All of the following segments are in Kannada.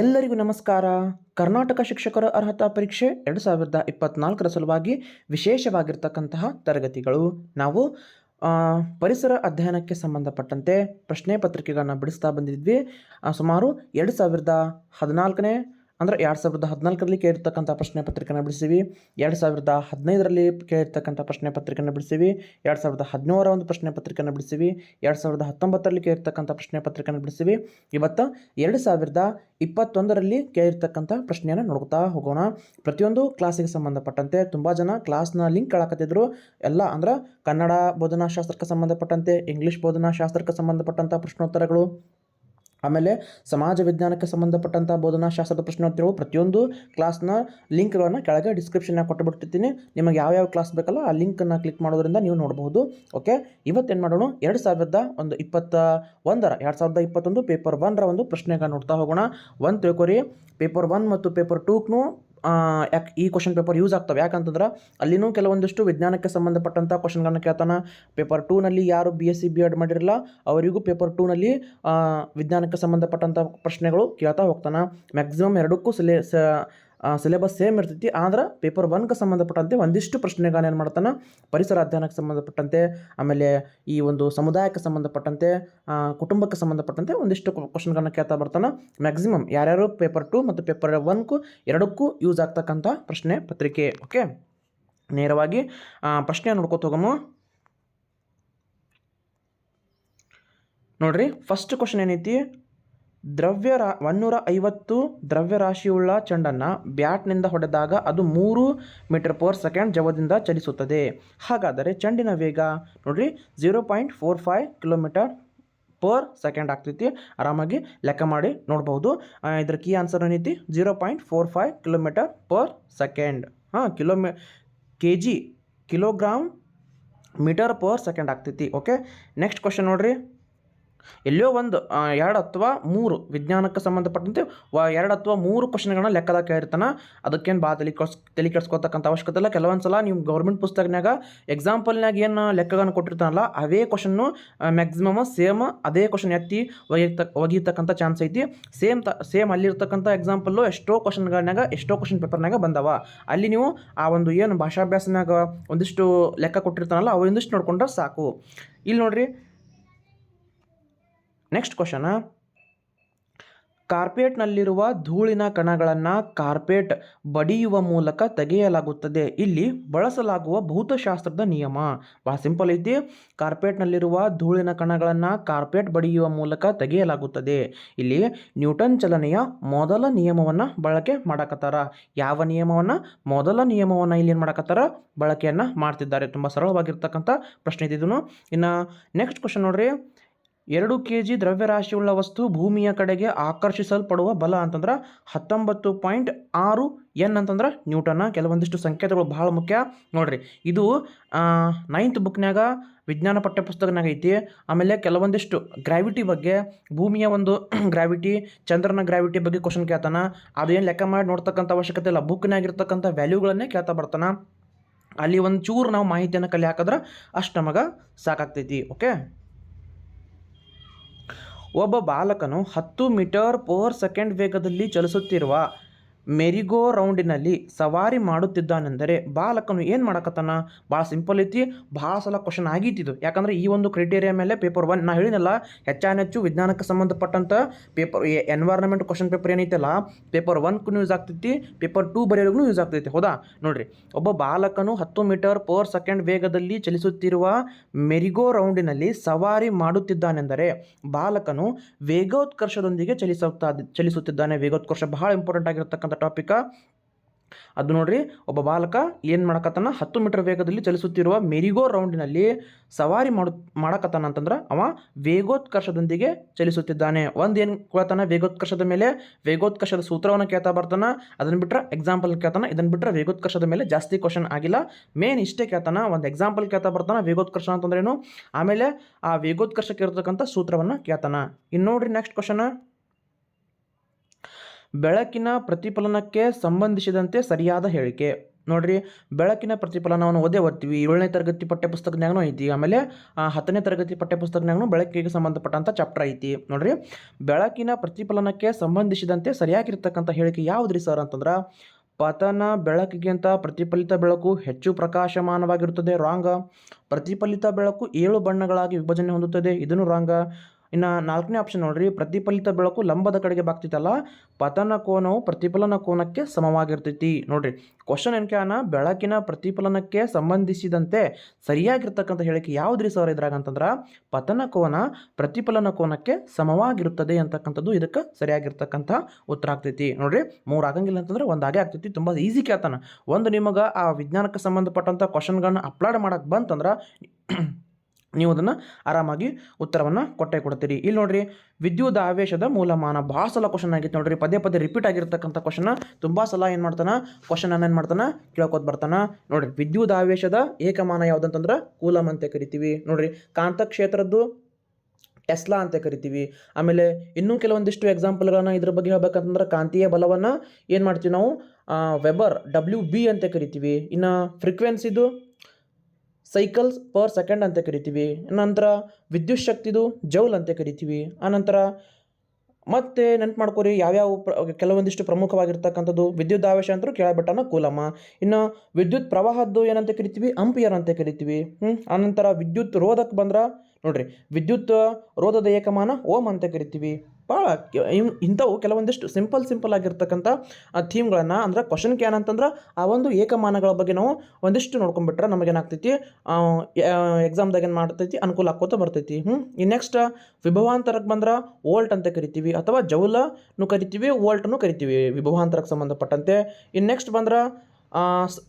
ಎಲ್ಲರಿಗೂ ನಮಸ್ಕಾರ. ಕರ್ನಾಟಕ ಶಿಕ್ಷಕರ ಅರ್ಹತಾ ಪರೀಕ್ಷೆ ಎರಡು ಸಾವಿರದ ಇಪ್ಪತ್ನಾಲ್ಕರ ಸಲುವಾಗಿ ವಿಶೇಷವಾಗಿರ್ತಕ್ಕಂತಹ ತರಗತಿಗಳು. ನಾವು ಪರಿಸರ ಅಧ್ಯಯನಕ್ಕೆ ಸಂಬಂಧಪಟ್ಟಂತೆ ಪ್ರಶ್ನೆ ಪತ್ರಿಕೆಗಳನ್ನು ಬಿಡಿಸ್ತಾ ಬಂದಿದ್ವಿ. ಸುಮಾರು ಎರಡು ಸಾವಿರದ ಹದಿನಾಲ್ಕನೇ ಅಂದರೆ ಎರಡು ಸಾವಿರದ ಹದಿನಾಲ್ಕರಲ್ಲಿ ಕೇಳಿರ್ತಕ್ಕಂಥ ಪ್ರಶ್ನೆ ಪತ್ರಿಕೆನ ಬಿಡಿಸಿವಿ. ಎರಡು ಸಾವಿರದ ಹದಿನೈದರಲ್ಲಿ ಕೇಳಿರ್ತಕ್ಕಂಥ ಪ್ರಶ್ನೆ ಪತ್ರಿಕೆನ ಬಿಡಿಸಿವಿ. ಎರಡು ಸಾವಿರದ ಹದಿನೇಳರ ಒಂದು ಪ್ರಶ್ನೆ ಪತ್ರಿಕೆಯನ್ನು ಬಿಡಿಸಿವಿ. ಎರಡು ಸಾವಿರದ ಹತ್ತೊಂಬತ್ತರಲ್ಲಿ ಕೇಳಿರ್ತಕ್ಕಂಥ ಪ್ರಶ್ನೆ ಪತ್ರಿಕೆನ ಬಿಡಿಸಿವಿ. ಇವತ್ತು ಎರಡು ಸಾವಿರದ ಇಪ್ಪತ್ತೊಂದರಲ್ಲಿ ಕೇಳಿರ್ತಕ್ಕಂಥ ಪ್ರಶ್ನೆಯನ್ನು ನೋಡ್ತಾ ಹೋಗೋಣ. ಪ್ರತಿಯೊಂದು ಕ್ಲಾಸಿಗೆ ಸಂಬಂಧಪಟ್ಟಂತೆ ತುಂಬ ಜನ ಕ್ಲಾಸ್ನ ಲಿಂಕ್ ಕೇಳಕತ್ತಿದ್ರು. ಎಲ್ಲ ಅಂದ್ರೆ ಕನ್ನಡ ಬೋಧನಾಶಾಸ್ತ್ರಕ್ಕೆ ಸಂಬಂಧಪಟ್ಟಂತೆ, ಇಂಗ್ಲೀಷ್ ಬೋಧನಾಶಾಸ್ತ್ರಕ್ಕೆ ಸಂಬಂಧಪಟ್ಟಂಥ ಪ್ರಶ್ನೋತ್ತರಗಳು. ಆಮೇಲೆ ಸಮಾಜ ವಿಜ್ಞಾನಕ್ಕೆ ಸಂಬಂಧಪಟ್ಟಂಥ ಬೋಧನಾಶಾಸ್ತ್ರದ ಪ್ರಶ್ನೋತ್ತರಗಳು ಪ್ರತಿಯೊಂದು ಕ್ಲಾಸ್ನ ಲಿಂಕ್ಗಳನ್ನು ಕೆಳಗೆ ಡಿಸ್ಕ್ರಿಪ್ಷನ್ನಾಗ ಕೊಟ್ಟುಬಿಟ್ಟಿರ್ತೀನಿ. ನಿಮಗೆ ಯಾವ್ಯಾವ ಕ್ಲಾಸ್ ಬೇಕಲ್ಲ ಆ ಲಿಂಕನ್ನು ಕ್ಲಿಕ್ ಮಾಡೋದ್ರಿಂದ ನೀವು ನೋಡಬಹುದು. ಓಕೆ ಇವತ್ತೇನು ಮಾಡೋಣ? ಎರಡು ಸಾವಿರದ ಒಂದು ಇಪ್ಪತ್ತ ಒಂದರ, ಎರಡು ಸಾವಿರದ ಇಪ್ಪತ್ತೊಂದು ಪೇಪರ್ ಒನ್ರ ಒಂದು ಪ್ರಶ್ನೆಗಳನ್ನು ನೋಡ್ತಾ ಹೋಗೋಣ. ಒಂದು ತಿಳ್ಕೊರಿ. ಪೇಪರ್ ಒನ್ ಮತ್ತು ಪೇಪರ್ ಟೂಕ್ನು ಯಾಕೆ ಈ ಕ್ವಶನ್ ಪೇಪರ್ ಯೂಸ್ ಆಗ್ತವೆ. ಯಾಕಂತಂದ್ರೆ ಅಲ್ಲಿನೂ ಕೆಲವೊಂದಿಷ್ಟು ವಿಜ್ಞಾನಕ್ಕೆ ಸಂಬಂಧಪಟ್ಟಂಥ ಕ್ವಶನ್ಗಳನ್ನ ಕೇಳ್ತಾನೆ. ಪೇಪರ್ ಟೂನಲ್ಲಿ ಯಾರು B S C B Ed ಮಾಡಿರಲ್ಲ ಅವರಿಗೂ ಪೇಪರ್ ಟೂನಲ್ಲಿ ವಿಜ್ಞಾನಕ್ಕೆ ಸಂಬಂಧಪಟ್ಟಂಥ ಪ್ರಶ್ನೆಗಳು ಕೇಳ್ತಾ ಹೋಗ್ತಾನೆ. ಮ್ಯಾಕ್ಸಿಮಮ್ ಎರಡಕ್ಕೂ ಸಿಲೆ ಸಿಲೆಬಸ್ ಸೇಮ್ ಇರ್ತೈತಿ, ಆದ್ರೆ ಪೇಪರ್ ಒನ್ಗೆ ಸಂಬಂಧಪಟ್ಟಂತೆ ಒಂದಿಷ್ಟು ಪ್ರಶ್ನೆಗಳನ್ನ ಏನು ಮಾಡ್ತಾನೆ? ಪರಿಸರ ಅಧ್ಯಯನಕ್ಕೆ ಸಂಬಂಧಪಟ್ಟಂತೆ, ಆಮೇಲೆ ಈ ಒಂದು ಸಮುದಾಯಕ್ಕೆ ಸಂಬಂಧಪಟ್ಟಂತೆ ಕುಟುಂಬಕ್ಕೆ ಸಂಬಂಧಪಟ್ಟಂತೆ ಒಂದಿಷ್ಟು ಕ್ವಶನ್ಗಳನ್ನ ಕೇಳ್ತಾ ಬರ್ತಾನೆ. ಮ್ಯಾಕ್ಸಿಮಮ್ ಯಾರ್ಯಾರು ಪೇಪರ್ ಟು ಮತ್ತು ಪೇಪರ್ ಒನ್ಕು ಎರಡಕ್ಕೂ ಯೂಸ್ ಆಗ್ತಕ್ಕಂಥ ಪ್ರಶ್ನೆ ಪತ್ರಿಕೆ ಓಕೆ ನೇರವಾಗಿ ಪ್ರಶ್ನೆ ನೋಡ್ಕೋತ ಹೋಗಮ್ಮ. ನೋಡ್ರಿ ಫಸ್ಟ್ ಕ್ವಶನ್ ಏನೈತಿ? ದ್ರವ್ಯ ರಾ ಒನ್ನೂರ ಐವತ್ತು ದ್ರವ್ಯರಾಶಿಯುಳ್ಳ ಚೆಂಡನ್ನು ಬ್ಯಾಟ್ನಿಂದ ಹೊಡೆದಾಗ ಅದು ಮೂರು ಮೀಟರ್ ಪರ್ ಸೆಕೆಂಡ್ ಜವದಿಂದ ಚಲಿಸುತ್ತದೆ. ಹಾಗಾದರೆ ಚೆಂಡಿನ ವೇಗ ನೋಡಿರಿ, zero point four five kilometre per second ಆಗ್ತೈತಿ. ಆರಾಮಾಗಿ ಲೆಕ್ಕ ಮಾಡಿ ನೋಡ್ಬೋದು ಇದ್ರ ಕೀ ಆನ್ಸರ್ ಏನೈತಿ? Zero point four five kilometre per second. ಹಾಂ, ಕಿಲೋಮೀ K G kilogram metre per second ಆಗ್ತೈತಿ. ಓಕೆ, ನೆಕ್ಸ್ಟ್ ಕ್ವಶನ್ ನೋಡ್ರಿ. ಎಲ್ಲೋ ಒಂದು ಎರಡು ಅಥವಾ ಮೂರು ವಿಜ್ಞಾನಕ್ಕೆ ಸಂಬಂಧಪಟ್ಟಂತೆ ಎರಡು ಅಥವಾ ಮೂರು ಕ್ವಶನ್ಗಳನ್ನ ಲೆಕ್ಕದಾಗ ಕೇಳಿರ್ತಾನೆ. ಅದಕ್ಕೇನು ಬಾ ತಲೆ ಕೆಡ್ಸ್, ತಲೆ ಕೆಡ್ಸ್ಕೊತಕ್ಕಂಥ ಅವಶ್ಯಕತೆ ಇಲ್ಲ. ಕೆಲವೊಂದು ಸಲ ನೀವು ಗೌರ್ಮೆಂಟ್ ಪುಸ್ತಕನಾಗ ಎಕ್ಸಾಂಪಲ್ನಾಗ ಏನು ಲೆಕ್ಕಗಳನ್ನು ಕೊಟ್ಟಿರ್ತಾನಲ್ಲ, ಅವೇ ಕ್ವಶನ್ನು ಮ್ಯಾಕ್ಸಿಮಮ್ ಸೇಮ್ ಅದೇ ಕ್ವಶನ್ ಎತ್ತಿ ಒಗಿರ್ತಕ್ಕ ಚಾನ್ಸ್ ಐತಿ. ಸೇಮ್ ತ ಸೇಮ್ ಅಲ್ಲಿರ್ತಕ್ಕಂಥ ಎಕ್ಸಾಂಪಲ್ಲು ಎಷ್ಟೋ ಕ್ವಶನ್ಗಳನ್ನಾಗ ಎಷ್ಟೋ ಕ್ವಶನ್ ಪೇಪರ್ನಾಗ ಬಂದವ. ಅಲ್ಲಿ ನೀವು ಆ ಒಂದು ಏನು ಭಾಷಾಭ್ಯಾಸನಾಗ ಒಂದಿಷ್ಟು ಲೆಕ್ಕ ಕೊಟ್ಟಿರ್ತಾನಲ್ಲ, ಅವು ಒಂದಿಷ್ಟು ನೋಡ್ಕೊಂಡ್ರೆ ಸಾಕು. ಇಲ್ಲಿ ನೋಡ್ರಿ ನೆಕ್ಸ್ಟ್ ಕ್ವಶನ ಕಾರ್ಪೇಟ್ನಲ್ಲಿರುವ ಧೂಳಿನ ಕಣಗಳನ್ನು ಕಾರ್ಪೇಟ್ ಬಡಿಯುವ ಮೂಲಕ ತೆಗೆಯಲಾಗುತ್ತದೆ. ಇಲ್ಲಿ ಬಳಸಲಾಗುವ ಭೌತಶಾಸ್ತ್ರದ ನಿಯಮ. ಭಾಳ ಸಿಂಪಲ್ ಐತಿ. ಕಾರ್ಪೇಟ್ನಲ್ಲಿರುವ ಧೂಳಿನ ಕಣಗಳನ್ನು ಕಾರ್ಪೇಟ್ ಬಡಿಯುವ ಮೂಲಕ ತೆಗೆಯಲಾಗುತ್ತದೆ. ಇಲ್ಲಿ ನ್ಯೂಟನ್ ಚಲನೆಯ ಮೊದಲ ನಿಯಮವನ್ನು ಬಳಕೆ ಮಾಡಕತ್ತಾರ. ಯಾವ ನಿಯಮವನ್ನು? ಮೊದಲ ನಿಯಮವನ್ನು ಇಲ್ಲಿ ಏನು ಮಾಡಕತ್ತಾರ? ಬಳಕೆಯನ್ನು ಮಾಡ್ತಿದ್ದಾರೆ. ತುಂಬ ಸರಳವಾಗಿರ್ತಕ್ಕಂಥ ಪ್ರಶ್ನೆ ಇದ್ದಿದ್ದು ಇನ್ನು ನೆಕ್ಸ್ಟ್ ಕ್ವಶನ್ ನೋಡ್ರಿ. ಎರಡು ಕೆ ಜಿ ದ್ರವ್ಯರಾಶಿಯುಳ್ಳ ವಸ್ತು ಭೂಮಿಯ ಕಡೆಗೆ ಆಕರ್ಷಿಸಲ್ಪಡುವ ಬಲ ಅಂತಂದ್ರೆ ಹತ್ತೊಂಬತ್ತು ಪಾಯಿಂಟ್ ಆರು ಎನ್ ಅಂತಂದ್ರೆ ನ್ಯೂಟನ್ನ. ಕೆಲವೊಂದಿಷ್ಟು ಸಂಕೇತಗಳು ಬಹಳ ಮುಖ್ಯ. ನೋಡ್ರಿ, ಇದು ನೈನ್ತ್ ಬುಕ್ನ್ಯಾಗ ವಿಜ್ಞಾನ ಪಠ್ಯಪುಸ್ತಕನಾಗ ಐತಿ. ಆಮೇಲೆ ಕೆಲವೊಂದಿಷ್ಟು ಗ್ರಾವಿಟಿ ಬಗ್ಗೆ, ಭೂಮಿಯ ಒಂದು ಗ್ರಾವಿಟಿ ಚಂದ್ರನ ಗ್ರಾವಿಟಿ ಬಗ್ಗೆ ಕ್ವಶನ್ ಕೇಳ್ತಾನೆ. ಅದೇನು ಲೆಕ್ಕ ಮಾಡಿ ನೋಡ್ತಕ್ಕಂಥ ಅವಶ್ಯಕತೆ ಇಲ್ಲ. ಬುಕ್ನಾಗಿರ್ತಕ್ಕಂಥ ವ್ಯಾಲ್ಯೂಗಳನ್ನೇ ಕೇಳ್ತಾ ಬರ್ತಾನೆ. ಅಲ್ಲಿ ಒಂದು ಚೂರು ನಾವು ಮಾಹಿತಿಯನ್ನು ಕಲೆ ಹಾಕಿದ್ರೆ ಅಷ್ಟು ನಮಗೆ ಸಾಕಾಗ್ತೈತಿ. ಓಕೆ ಒಬ್ಬ ಬಾಲಕನು ಹತ್ತು ಮೀಟರ್ ಪರ್ ಸೆಕೆಂಡ್ ವೇಗದಲ್ಲಿ ಚಲಿಸುತ್ತಿರುವ ಮೆರಿಗೋ ರೌಂಡಿನಲ್ಲಿ ಸವಾರಿ ಮಾಡುತ್ತಿದ್ದಾನೆಂದರೆ ಬಾಲಕನು ಏನು ಮಾಡಕತ್ತಾನ? ಭಾಳ ಸಿಂಪಲ್ ಐತಿ ಭಾಳ ಸಲ ಕ್ವಶನ್ ಆಗಿತ್ತಿದ್ದು ಯಾಕಂದರೆ ಈ ಒಂದು ಕ್ರೈಟೇರಿಯಾ ಮೇಲೆ ಪೇಪರ್ ಒನ್ ನಾ ಹೇಳಿನಲ್ಲ ಹೆಚ್ಚಾನೆಚ್ಚು ವಿಜ್ಞಾನಕ್ಕೆ ಸಂಬಂಧಪಟ್ಟಂಥ ಪೇಪರ್ ಎನ್ವೈರ್ನಮೆಂಟ್ ಕ್ವಶನ್ ಪೇಪರ್ ಏನೈತಲ್ಲ ಪೇಪರ್ ಒನ್ಗೂ ಯೂಸ್ ಆಗ್ತೈತಿ ಪೇಪರ್ ಟೂ ಬರೆಯೋರಿಗೂ ಯೂಸ್ ಆಗ್ತೈತಿ, ಹೌದಾ? ನೋಡಿರಿ, ಒಬ್ಬ ಬಾಲಕನು ಹತ್ತು ಮೀಟರ್ ಪರ್ ಸೆಕೆಂಡ್ ವೇಗದಲ್ಲಿ ಚಲಿಸುತ್ತಿರುವ ಮೆರಿಗೋ ರೌಂಡಿನಲ್ಲಿ ಸವಾರಿ ಮಾಡುತ್ತಿದ್ದಾನೆಂದರೆ ಬಾಲಕನು ವೇಗೋತ್ಕರ್ಷದೊಂದಿಗೆ ಚಲಿಸುತ್ತಾ, ಚಲಿಸುತ್ತಿದ್ದಾನೆ. ವೇಗೋತ್ಕರ್ಷ ಬಹಳ ಇಂಪಾರ್ಟೆಂಟ್ ಆಗಿರ್ತಕ್ಕಂಥ ಟಾಪಿಕ ಅದು ನೋಡ್ರಿ, ಒಬ್ಬ ಬಾಲಕ ಏನು ಮಾಡಕತ್ತಾನ? ಹತ್ತು ಮೀಟರ್ ವೇಗದಲ್ಲಿ ಚಲಿಸುತ್ತಿರುವ ಮೆರಿಗೋ ರೌಂಡಿನಲ್ಲಿ ಸವಾರಿ ಮಾಡು, ಮಾಡಕತ್ತಾನ ಅಂತಂದ್ರೆ ಅವ ವೇಗೋತ್ಕರ್ಷದೊಂದಿಗೆ ಚಲಿಸುತ್ತಿದ್ದಾನೆ. ಒಂದು ಏನು ಕೇಳ್ತಾನ? ವೇಗೋತ್ಕರ್ಷದ ಮೇಲೆ ವೇಗೋತ್ಕರ್ಷದ ಸೂತ್ರವನ್ನು ಕೇಳ್ತಾ ಬರ್ತಾನ. ಅದನ್ನು ಬಿಟ್ರೆ ಎಕ್ಸಾಂಪಲ್ ಕೇಳ್ತಾನ. ಇದನ್ನು ಬಿಟ್ಟರೆ ವೇಗೋತ್ಕರ್ಷದ ಮೇಲೆ ಜಾಸ್ತಿ ಕ್ವಶನ್ ಆಗಿಲ್ಲ. ಮೇನ್ ಇಷ್ಟೇ ಕೇಳ್ತಾನ. ಒಂದು ಎಕ್ಸಾಂಪಲ್ ಕೇಳ್ತಾ ಬರ್ತಾನ. ವೇಗೋತ್ಕರ್ಷ ಅಂತಂದ್ರೇನು ಆಮೇಲೆ ಆ ವೇಗೋತ್ಕರ್ಷಕ್ಕೆ ಇರತಕ್ಕಂಥ ಸೂತ್ರವನ್ನು ಕೇಳ್ತಾನ. ಇನ್ನು ನೋಡ್ರಿ ನೆಕ್ಸ್ಟ್ ಕ್ವಶನ್ ಬೆಳಕಿನ ಪ್ರತಿಫಲನಕ್ಕೆ ಸಂಬಂಧಿಸಿದಂತೆ ಸರಿಯಾದ ಹೇಳಿಕೆ. ನೋಡ್ರಿ ಬೆಳಕಿನ ಪ್ರತಿಫಲನವನ್ನು ಓದೇ ಓದ್ತೀವಿ. ಏಳನೇ ತರಗತಿ ಪಠ್ಯಪುಸ್ತಕನ್ಯಾಗೂ ಐತಿ. ಆಮೇಲೆ ಆ, ಹತ್ತನೇ ತರಗತಿ ಪಠ್ಯಪುಸ್ತಕನ್ಯಾಗೂ ಬೆಳಕಿಗೆ ಸಂಬಂಧಪಟ್ಟಂಥ ಚಾಪ್ಟರ್ ಐತಿ. ನೋಡ್ರಿ ಬೆಳಕಿನ ಪ್ರತಿಫಲನಕ್ಕೆ ಸಂಬಂಧಿಸಿದಂತೆ ಸರಿಯಾಗಿರ್ತಕ್ಕಂಥ ಹೇಳಿಕೆ ಯಾವುದ್ರಿ ಸರ್ ಅಂತಂದ್ರೆ ಪತನ ಬೆಳಕಿಗಿಂತ ಪ್ರತಿಫಲಿತ ಬೆಳಕು ಹೆಚ್ಚು ಪ್ರಕಾಶಮಾನವಾಗಿರುತ್ತದೆ ರಾಂಗ ಪ್ರತಿಫಲಿತ ಬೆಳಕು ಏಳು ಬಣ್ಣಗಳಾಗಿ ವಿಭಜನೆ ಹೊಂದುತ್ತದೆ ಇದನ್ನು ರಾಂಗ ಇನ್ನು ನಾಲ್ಕನೇ ಆಪ್ಷನ್ ನೋಡ್ರಿ, ಪ್ರತಿಫಲಿತ ಬೆಳಕು ಲಂಬದ ಕಡೆಗೆ ಬಾಗ್ತಿತ್ತಲ್ಲ, ಪತನ ಕೋನವು ಪ್ರತಿಫಲನ ಕೋನಕ್ಕೆ ಸಮವಾಗಿರ್ತೈತಿ. ನೋಡ್ರಿ ಕ್ವಶನ್ ಏನಕ್ಯಾನ ಬೆಳಕಿನ ಪ್ರತಿಫಲನಕ್ಕೆ ಸಂಬಂಧಿಸಿದಂತೆ ಸರಿಯಾಗಿರ್ತಕ್ಕಂಥ ಹೇಳಿಕೆ ಯಾವುದ್ರಿ ಸರ್ ಇದ್ರಾಗ ಅಂತಂದ್ರೆ, ಪತನ ಕೋನ ಪ್ರತಿಫಲನ ಕೋನಕ್ಕೆ ಸಮವಾಗಿರುತ್ತದೆ ಅಂತಕ್ಕಂಥದ್ದು ಇದಕ್ಕೆ ಸರಿಯಾಗಿರ್ತಕ್ಕಂಥ ಉತ್ತರ ಆಗ್ತೈತಿ. ನೋಡ್ರಿ, ಮೂರು ಆಗಂಗಿಲ್ಲ ಅಂತಂದ್ರೆ ಒಂದು ಆಗೇ ಆಗ್ತೈತಿ, ತುಂಬ ಈಸಿ ಕೇಳ್ತಾನ. ಒಂದು ನಿಮಗೆ ಆ ವಿಜ್ಞಾನಕ್ಕೆ ಸಂಬಂಧಪಟ್ಟಂಥ ಕ್ವಶನ್ಗಳನ್ನ ಅಪ್ಲೋಡ್ ಮಾಡಕ್ಕೆ ಬಂತಂದ್ರೆ ನೀವು ಅದನ್ನು ಆರಾಮಾಗಿ ಉತ್ತರವನ್ನು ಕೊಟ್ಟೆ ಕೊಡ್ತೀರಿ. ಇಲ್ಲಿ ನೋಡ್ರಿ, ವಿದ್ಯುತ್ ಆವೇಶದ ಮೂಲಮಾನ ಭಾಳ ಸಲ ಕ್ವಶನ್ ಆಗಿತ್ತು ನೋಡ್ರಿ. ಪದೇ ಪದೇ ರಿಪೀಟ್ ಆಗಿರ್ತಕ್ಕಂಥ ಕ್ವಶನ್ ತುಂಬ ಸಲ ಏನು ಮಾಡ್ತಾನೆ ಕ್ವಶನ್ ಏನು ಮಾಡ್ತಾನೆ, ಕೇಳ್ಕೊತ ಬರ್ತಾನೆ. ನೋಡ್ರಿ, ವಿದ್ಯುತ್ ಆವೇಶದ ಏಕಮಾನ ಯಾವುದಂತಂದ್ರೆ ಕೂಲಮ್ ಅಂತ ಕರಿತೀವಿ. ನೋಡ್ರಿ, ಕಾಂತಕ್ಷೇತ್ರದ್ದು ಟೆಸ್ಲಾ ಅಂತ ಕರಿತೀವಿ. ಆಮೇಲೆ ಇನ್ನೂ ಕೆಲವೊಂದಿಷ್ಟು ಎಕ್ಸಾಂಪಲ್ಗಳನ್ನು ಇದ್ರ ಬಗ್ಗೆ ಹೇಳ್ಬೇಕಂತಂದ್ರೆ ಕಾಂತೀಯ ಬಲವನ್ನು ಏನು ಮಾಡ್ತೀವಿ ನಾವು ವೆಬರ್ ಡಬ್ಲ್ಯೂ ಬಿ ಅಂತ ಕರಿತೀವಿ. ಇನ್ನು ಫ್ರೀಕ್ವೆನ್ಸಿದು ಸೈಕಲ್ಸ್ ಪರ್ ಸೆಕೆಂಡ್ ಅಂತ ಕರಿತೀವಿ. ನಂತರ ವಿದ್ಯುತ್ ಶಕ್ತಿದು ಜೌಲ್ ಅಂತ ಕರಿತೀವಿ. ಆನಂತರ ಮತ್ತೆ ನೆನ್ಪು ಮಾಡ್ಕೋರಿ ಯಾವ್ಯಾವ ಪ್ರ, ಕೆಲವೊಂದಿಷ್ಟು ಪ್ರಮುಖವಾಗಿರ್ತಕ್ಕಂಥದ್ದು ವಿದ್ಯುತ್ ಆವೇಶ ಅಂತೂ ಕೇಳಬಿಟ್ಟನ ಕೂಲಮ್ಮ. ಇನ್ನು ವಿದ್ಯುತ್ ಪ್ರವಾಹದ್ದು ಏನಂತ ಕರಿತೀವಿ? ಅಂಪಿಯರ್ ಅಂತ ಕರಿತೀವಿ. ಹ್ಞೂ ಆನಂತರ ವಿದ್ಯುತ್ ರೋಧಕ್ಕೆ ಬಂದ್ರೆ ನೋಡ್ರಿ, ವಿದ್ಯುತ್ ರೋಧದ ಏಕಮಾನ ಓಮ್ ಅಂತ ಕರಿತೀವಿ. ಭಾಳ ಇಂಥವು ಕೆಲವೊಂದಿಷ್ಟು ಸಿಂಪಲ್ ಸಿಂಪಲ್ ಆಗಿರ್ತಕ್ಕಂಥ ಥೀಮ್ಗಳನ್ನು ಅಂದ್ರೆ ಕ್ವಶನ್ ಕ್ಯಾನ್ ಅಂತಂದ್ರೆ ಆ ಒಂದು ಏಕಮಾನಗಳ ಬಗ್ಗೆ ನಾವು ಒಂದಿಷ್ಟು ನೋಡ್ಕೊಂಡ್ಬಿಟ್ರೆ ನಮಗೇನಾಗ್ತೈತಿ ಎಕ್ಸಾಮ್ದಾಗ ಏನು ಮಾಡ್ತೈತಿ, ಅನುಕೂಲ ಆಕೋತ ಬರ್ತೈತಿ. ಹ್ಞೂ ಇನ್ನು ನೆಕ್ಸ್ಟ್ ವಿಭವಾಂತರಕ್ಕೆ ಬಂದ್ರೆ ವೋಲ್ಟ್ ಅಂತ ಕರಿತೀವಿ, ಅಥವಾ ಜೌಲನು ಕರಿತೀವಿ ವೋಲ್ಟನ್ನು ಕರಿತೀವಿ, ವಿಭವಾಂತರಕ್ಕೆ ಸಂಬಂಧಪಟ್ಟಂತೆ. ಇನ್ನು ನೆಕ್ಸ್ಟ್ ಬಂದ್ರೆ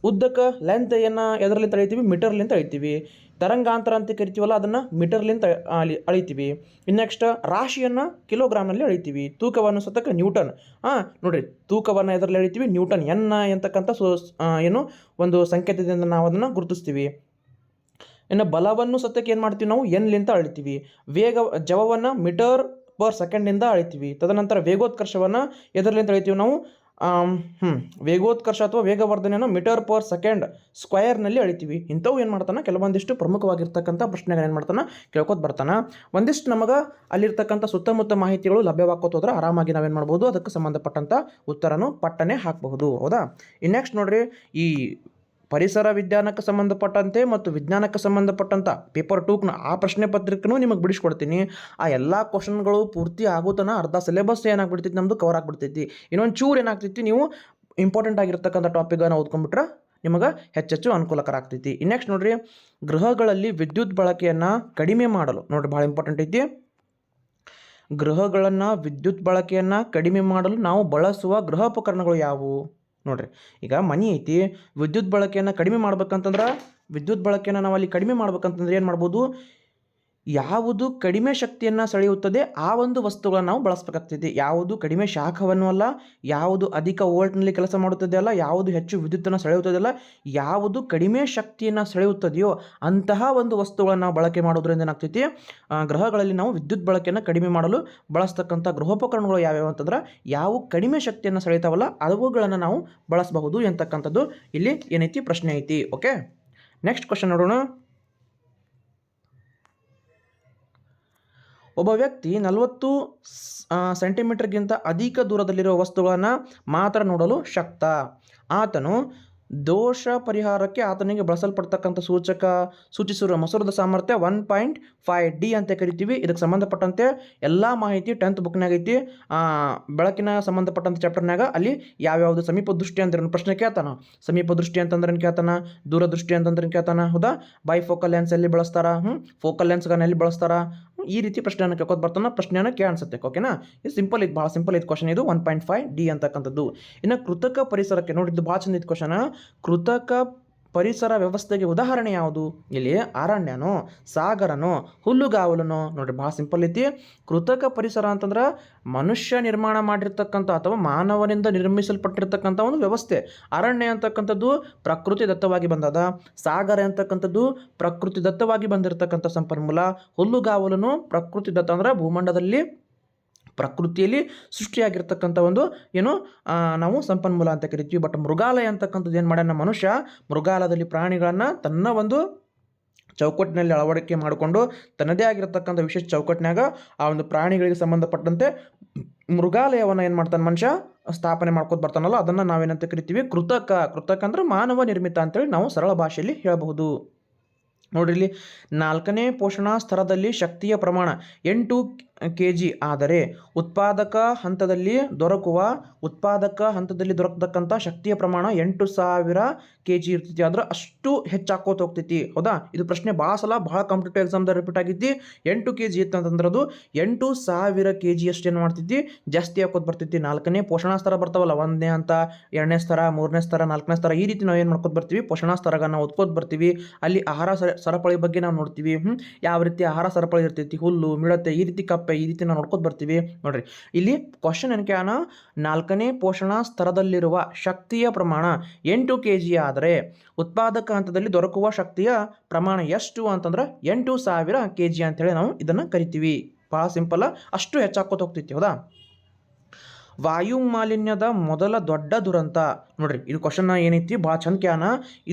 ಉದ್ದಕ್ಕೆ ಲೆಂತ್ ಏನು ಎದರಲ್ಲಿ ತಳಿತೀವಿ ಮೀಟರ್ಲಿಂದ ಅಳಿತೀವಿ ತರಂಗಾಂತರ ಅಂತ ಕರಿತೀವಲ್ಲ, ಅದನ್ನು ಮೀಟರ್ಲಿಂದ ಅಳಿ ಅಳಿತೀವಿ. ಇನ್ನು ನೆಕ್ಸ್ಟ್ ರಾಶಿಯನ್ನು ಕಿಲೋಗ್ರಾಮ್ನಲ್ಲಿ ಅಳಿತೀವಿ. ತೂಕವನ್ನು ಸತಕ ನ್ಯೂಟನ್ ಹಾಂ ನೋಡಿರಿ, ತೂಕವನ್ನು ಎದರಲ್ಲಿ ಅಳಿತೀವಿ ನ್ಯೂಟನ್ ಎನ್ ಎಂತಕ್ಕಂಥ ಏನು, ಒಂದು ಸಂಕೇತದಿಂದ ನಾವು ಅದನ್ನು ಗುರುತಿಸ್ತೀವಿ. ಇನ್ನು ಬಲವನ್ನು ಸತಕ್ಕೆ ಏನು ಮಾಡ್ತೀವಿ ನಾವು? ಎನ್ಲಿಂತ ಅಳಿತೀವಿ. ವೇಗ, ಜವವನ್ನು ಮೀಟರ್ ಪರ್ ಸೆಕೆಂಡಿಂದ ಅಳಿತೀವಿ. ತದನಂತರ ವೇಗೋತ್ಕರ್ಷವನ್ನು ಎದರ್ಲಿಂದ ಅಳಿತೀವಿ ನಾವು? ಹ್ಞೂ ವೇಗೋತ್ಕರ್ಷ ಅಥವಾ ವೇಗವರ್ಧನೆಯನ್ನು ಮೀಟರ್ ಪರ್ ಸೆಕೆಂಡ್ ಸ್ಕ್ವಯರ್ನಲ್ಲಿ ಅಳಿತೀವಿ. ಇಂಥವು ಏನು ಮಾಡ್ತಾನೆ? ಕೆಲವೊಂದಿಷ್ಟು ಪ್ರಮುಖವಾಗಿರ್ತಕ್ಕಂಥ ಪ್ರಶ್ನೆಗಳು ಏನು ಮಾಡ್ತಾನೆ? ಕೇಳ್ಕೊತ ಬರ್ತಾನೆ. ಒಂದಿಷ್ಟು ನಮಗೆ ಅಲ್ಲಿರ್ತಕ್ಕಂಥ ಸುತ್ತಮುತ್ತ ಮಾಹಿತಿಗಳು ಲಭ್ಯವಾಗೋದ್ರೆ ಆರಾಮಾಗಿ ನಾವೇನು ಮಾಡ್ಬೋದು? ಅದಕ್ಕೆ ಸಂಬಂಧಪಟ್ಟಂಥ ಉತ್ತರನೂ ಪಟ್ಟನೆ ಹಾಕಬಹುದು. ಹೌದಾ? ಇನ್ನೆಕ್ಸ್ಟ್ ನೋಡ್ರಿ, ಈ ಪರಿಸರ ವಿಜ್ಞಾನಕ್ಕೆ ಸಂಬಂಧಪಟ್ಟಂತೆ ಮತ್ತು ವಿಜ್ಞಾನಕ್ಕೆ ಸಂಬಂಧಪಟ್ಟಂಥ ಪೇಪರ್ ಟೂಕ್ನ ಆ ಪ್ರಶ್ನೆ ಪತ್ರಿಕೆನೂ ನಿಮಗೆ ಬಿಡಿಸ್ಕೊಡ್ತೀನಿ. ಆ ಎಲ್ಲ ಕ್ವಶನ್ಗಳು ಪೂರ್ತಿ ಆಗೋತನ ಅರ್ಧ ಸಿಲೆಬಸ್ ಏನಾಗ್ಬಿಡ್ತೈತಿ ನಮ್ಮದು ಕವರ್ ಆಗಿಬಿಡ್ತೈತಿ. ಇನ್ನೊಂದು ಚೂರು ಏನಾಗ್ತೈತಿ ನೀವು ಇಂಪಾರ್ಟೆಂಟ್ ಆಗಿರ್ತಕ್ಕಂಥ ಟಾಪಿಕನ್ನು ಓದ್ಕೊಂಡ್ಬಿಟ್ರೆ ನಿಮಗೆ ಹೆಚ್ಚೆಚ್ಚು ಅನುಕೂಲಕರ ಆಗ್ತೈತಿ ನೆಕ್ಸ್ಟ್ ನೋಡ್ರಿ, ಗೃಹಗಳಲ್ಲಿ ವಿದ್ಯುತ್ ಬಳಕೆಯನ್ನು ಕಡಿಮೆ ಮಾಡಲು. ನೋಡ್ರಿ ಭಾಳ ಇಂಪಾರ್ಟೆಂಟ್ ಐತಿ. ಗೃಹಗಳನ್ನು ವಿದ್ಯುತ್ ಬಳಕೆಯನ್ನು ಕಡಿಮೆ ಮಾಡಲು ನಾವು ಬಳಸುವ ಗೃಹೋಪಕರಣಗಳು ಯಾವುವು? ನೋಡ್ರಿ. ಈಗ ಮನೆ ಐತಿ, ವಿದ್ಯುತ್ ಬಳಕೆಯನ್ನು ಕಡಿಮೆ ಮಾಡ್ಬೇಕಂತಂದ್ರೆ, ವಿದ್ಯುತ್ ಬಳಕೆಯನ್ನು ನಾವು ಅಲ್ಲಿ ಕಡಿಮೆ ಮಾಡ್ಬೇಕಂತಂದ್ರೆ ಏನು ಮಾಡ್ಬೋದು? ಯಾವುದು ಕಡಿಮೆ ಶಕ್ತಿಯನ್ನು ಸೆಳೆಯುತ್ತದೆ, ಆ ಒಂದು ವಸ್ತುಗಳನ್ನು ನಾವು ಬಳಸಬೇಕಾಗ್ತೈತಿ ಯಾವುದು ಕಡಿಮೆ ಶಾಖವನ್ನು ಅಲ್ಲ, ಯಾವುದು ಅಧಿಕ ವೋಲ್ಟ್ನಲ್ಲಿ ಕೆಲಸ ಮಾಡುತ್ತದೆ ಅಲ್ಲ, ಯಾವುದು ಹೆಚ್ಚು ವಿದ್ಯುತ್ತನ್ನು ಸೆಳೆಯುತ್ತದಲ್ಲ ಯಾವುದು ಕಡಿಮೆ ಶಕ್ತಿಯನ್ನು ಸೆಳೆಯುತ್ತದೆಯೋ ಅಂತಹ ಒಂದು ವಸ್ತುಗಳನ್ನು ನಾವು ಬಳಕೆ ಮಾಡೋದ್ರಿಂದ ಏನಾಗ್ತೈತಿ? ಗ್ರಹಗಳಲ್ಲಿ ನಾವು ವಿದ್ಯುತ್ ಬಳಕೆಯನ್ನು ಕಡಿಮೆ ಮಾಡಲು ಬಳಸ್ತಕ್ಕಂಥ ಗೃಹೋಪಕರಣಗಳು ಯಾವ್ಯಾವ ಅಂತಂದ್ರೆ, ಯಾವ ಕಡಿಮೆ ಶಕ್ತಿಯನ್ನು ಸೆಳೆತಾವಲ್ಲ, ಅವುಗಳನ್ನು ನಾವು ಬಳಸಬಹುದು ಎಂತಕ್ಕಂಥದ್ದು. ಇಲ್ಲಿ ಏನೈತಿ? ಪ್ರಶ್ನೆ ಐತಿ. ಓಕೆ? ನೆಕ್ಸ್ಟ್ ಕ್ವಶನ್ ನೋಡೋಣ. ಒಬ್ಬ ವ್ಯಕ್ತಿ ನಲವತ್ತು ಸೆಂಟಿಮೀಟರ್ಗಿಂತ ಅಧಿಕ ದೂರದಲ್ಲಿರುವ ವಸ್ತುಗಳನ್ನು ಮಾತ್ರ ನೋಡಲು ಶಕ್ತ. ಆತನು ದೋಷ ಪರಿಹಾರಕ್ಕೆ ಆತನಿಗೆ ಬಳಸಲ್ಪಡ್ತಕ್ಕಂಥ ಸೂಚಕ ಸೂಚಿಸಿರುವ ಮಸೂರದ ಸಾಮರ್ಥ್ಯ ಒನ್ ಪಾಯಿಂಟ್ ಫೈವ್ ಡಿ ಅಂತ ಕರಿತೀವಿ. ಇದಕ್ಕೆ ಸಂಬಂಧಪಟ್ಟಂತೆ ಎಲ್ಲ ಮಾಹಿತಿ ಟೆಂತ್ ಬುಕ್ನಾಗ ಐತಿ. ಬೆಳಕಿನ ಸಂಬಂಧಪಟ್ಟಂಥ ಚಾಪ್ಟರ್ನಾಗ ಅಲ್ಲಿ ಯಾವ್ಯಾವುದು ಸಮೀಪ ದೃಷ್ಟಿ ಅಂತ ಪ್ರಶ್ನೆ ಕೇಳ್ತಾನ. ಸಮೀಪ ದೃಷ್ಟಿ ಅಂತಂದ್ರೆ ಕೇಳ್ತಾನ? ದೂರದೃಷ್ಟಿ ಅಂತಂದ್ರೆ ಕೇಳ್ತಾನ? ಹೌದಾ? ಬೈ ಫೋಕಲ್ ಲೆನ್ಸ್ ಎಲ್ಲಿ ಬಳಸ್ತಾರ? ಹ್ಞೂ ಫೋಕಲ್ ಲೆನ್ಸ್ಗಳನ್ನ ಎಲ್ಲಿ ಬಳಸ್ತಾರ? ಈ ರೀತಿ ಪ್ರಶ್ನೆಯನ್ನು ಕೇಳ್ಕೊತ ಬರ್ತಾನ ಪ್ರಶ್ನೆಯನ್ನು ಕೇಳಿಸುತ್ತೆ ಓಕೆನಾ ಇದು ಸಿಂಪಲ್ ಇದು, ಭಾಳ ಸಿಂಪಲ್ ಇದು ಕ್ವಶನ್ ಇದು ಒನ್ ಪಾಯಿಂಟ್ ಫೈವ್ ಡಿ ಅಂತಕ್ಕಂಥದ್ದು. ಇನ್ನು ಕೃತಕ ಪರಿಸರಕ್ಕೆ ನೋಡಿದ್ದು ಭಾಳ ಚಂದ ಇದು ಕ್ವಶನ್ ಕೃತಕ ಪರಿಸರ ವ್ಯವಸ್ಥೆಗೆ ಉದಾಹರಣೆ ಯಾವುದು? ಇಲ್ಲಿ ಅರಣ್ಯನೋ, ಸಾಗರನೋ, ಹುಲ್ಲುಗಾವಲನೋ. ನೋಡ್ರಿ ಭಾಳ ಸಿಂಪಲ್ ಐತಿ. ಕೃತಕ ಪರಿಸರ ಅಂತಂದ್ರೆ ಮನುಷ್ಯ ನಿರ್ಮಾಣ ಮಾಡಿರ್ತಕ್ಕಂಥ ಅಥವಾ ಮಾನವನಿಂದ ನಿರ್ಮಿಸಲ್ಪಟ್ಟಿರ್ತಕ್ಕಂಥ ಒಂದು ವ್ಯವಸ್ಥೆ. ಅರಣ್ಯ ಅಂತಕ್ಕಂಥದ್ದು ಪ್ರಕೃತಿ ದತ್ತವಾಗಿ ಬಂದದ. ಸಾಗರ ಅಂತಕ್ಕಂಥದ್ದು ಪ್ರಕೃತಿ ದತ್ತವಾಗಿ ಬಂದಿರತಕ್ಕಂಥ ಸಂಪನ್ಮೂಲ. ಹುಲ್ಲುಗಾವಲನು ಪ್ರಕೃತಿ ದತ್ತ ಅಂದ್ರೆ ಭೂಮಂಡದಲ್ಲಿ ಪ್ರಕೃತಿಯಲ್ಲಿ ಸೃಷ್ಟಿಯಾಗಿರ್ತಕ್ಕಂಥ ಒಂದು ಏನು ನಾವು ಸಂಪನ್ಮೂಲ ಅಂತ ಕರಿತೀವಿ. ಬಟ್ ಮೃಗಾಲಯ ಅಂತಕ್ಕಂಥದ್ದು ಏನು ಮಾಡ್ಯಾನ ಮನುಷ್ಯ? ಮೃಗಾಲಯದಲ್ಲಿ ಪ್ರಾಣಿಗಳನ್ನು ತನ್ನ ಒಂದು ಚೌಕಟ್ಟಿನಲ್ಲಿ ಅಳವಡಿಕೆ ಮಾಡಿಕೊಂಡು ತನ್ನದೇ ಆಗಿರತಕ್ಕಂಥ ವಿಶೇಷ ಚೌಕಟ್ಟಿನಾಗ ಆ ಒಂದು ಪ್ರಾಣಿಗಳಿಗೆ ಸಂಬಂಧಪಟ್ಟಂತೆ ಮೃಗಾಲಯವನ್ನು ಏನು ಮಾಡ್ತಾನೆ ಮನುಷ್ಯ? ಸ್ಥಾಪನೆ ಮಾಡ್ಕೊತ ಬರ್ತಾನಲ್ಲ, ಅದನ್ನು ನಾವೇನಂತ ಕರಿತೀವಿ? ಕೃತಕ. ಕೃತಕ ಅಂದ್ರೆ ಮಾನವ ನಿರ್ಮಿತ ಅಂತೇಳಿ ನಾವು ಸರಳ ಭಾಷೆಯಲ್ಲಿ ಹೇಳಬಹುದು. ನೋಡ್ರಿ ಇಲ್ಲಿ ನಾಲ್ಕನೇ ಪೋಷಣಾ ಸ್ತರದಲ್ಲಿ ಶಕ್ತಿಯ ಪ್ರಮಾಣ ಎಂಟು ಕೆ ಜಿ ಆದರೆ ಉತ್ಪಾದಕ ಹಂತದಲ್ಲಿ ದೊರಕುವ, ಉತ್ಪಾದಕ ಹಂತದಲ್ಲಿ ದೊರಕತಕ್ಕಂಥ ಶಕ್ತಿಯ ಪ್ರಮಾಣ ಎಂಟು ಸಾವಿರ ಕೆ ಜಿ ಇರ್ತೈತಿ. ಆದ್ರೆ ಅಷ್ಟು ಹೆಚ್ಚಾಕೋತ ಹೋಗ್ತೈತಿ. ಹೌದಾ? ಇದು ಪ್ರಶ್ನೆ ಭಾಳ ಸಲ ಭಾಳ ಕಾಂಪಿಟೇಟಿವ್ ಎಕ್ಸಾಮ್ದಾಗ ರಿಪೀಟ್ ಆಗಿದ್ದು. ಎಂಟು ಕೆ ಜಿ ಇತ್ತು ಅಂತಂದ್ರೆ ಅದು ಎಂಟು ಸಾವಿರ ಕೆ ಜಿ ಅಷ್ಟು ಏನು ಮಾಡ್ತೈತಿ? ಜಾಸ್ತಿ ಹಾಕೋದು ಬರ್ತೈತಿ. ನಾಲ್ಕನೇ ಪೋಷಣಾ ಸ್ತರ ಬರ್ತಾವಲ್ಲ, ಒಂದನೇ ಅಂತ, ಎರಡನೇ ಸ್ತರ, ಮೂರನೇ ಸ್ತರ, ನಾಲ್ಕನೇ ಸ್ತರ, ಈ ರೀತಿ ನಾವು ಏನು ಮಾಡ್ಕೋದು ಬರ್ತೀವಿ? ಪೋಷಣಾ ಸ್ತರಗ ನಾವು ಓದ್ಕೋತ ಬರ್ತೀವಿ. ಅಲ್ಲಿ ಆಹಾರ ಸರ- ಸರಪಳಿ ಬಗ್ಗೆ ನಾವು ನೋಡ್ತೀವಿ. ಯಾವ ರೀತಿ ಆಹಾರ ಸರಪಳಿ ಇರ್ತೈತಿ? ಹುಲ್ಲು, ಮಿಡತೆ, ಈ ರೀತಿ ಕಪ್ಪೆ ಈ ರೀತಿ ನಾವು ನೋಡ್ಕೊತ ಬರ್ತೀವಿ. ನೋಡ್ರಿ, ಇಲ್ಲಿ ಕ್ವಶನ್ ಏನಕ್ಕೆನ ನಾಲ್ಕನೇ ಪೋಷಣಾ ಸ್ತರದಲ್ಲಿರುವ ಶಕ್ತಿಯ ಪ್ರಮಾಣ ಎಂಟು ಕೆ ಜಿ ಆದರೆ ಉತ್ಪಾದಕ ಹಂತದಲ್ಲಿ ದೊರಕುವ ಶಕ್ತಿಯ ಪ್ರಮಾಣ ಎಷ್ಟು ಅಂತಂದ್ರೆ ಎಂಟು ಸಾವಿರ ಕೆ ಜಿ ಅಂತೇಳಿ ನಾವು ಇದನ್ನು ಕರಿತೀವಿ. ಭಾಳ ಸಿಂಪಲ್ ಅಷ್ಟು ಹೆಚ್ಚಾಕೋತ ಹೋಗ್ತೈತಿ ಹೌದಾ? ವಾಯು ಮಾಲಿನ್ಯದ ಮೊದಲ ದೊಡ್ಡ ದುರಂತ. ನೋಡ್ರಿ, ಇದು ಕ್ವಶನ್ ಏನೈತಿ? ಭಾಳ ಚಂದ ಕ್ಯಾನ.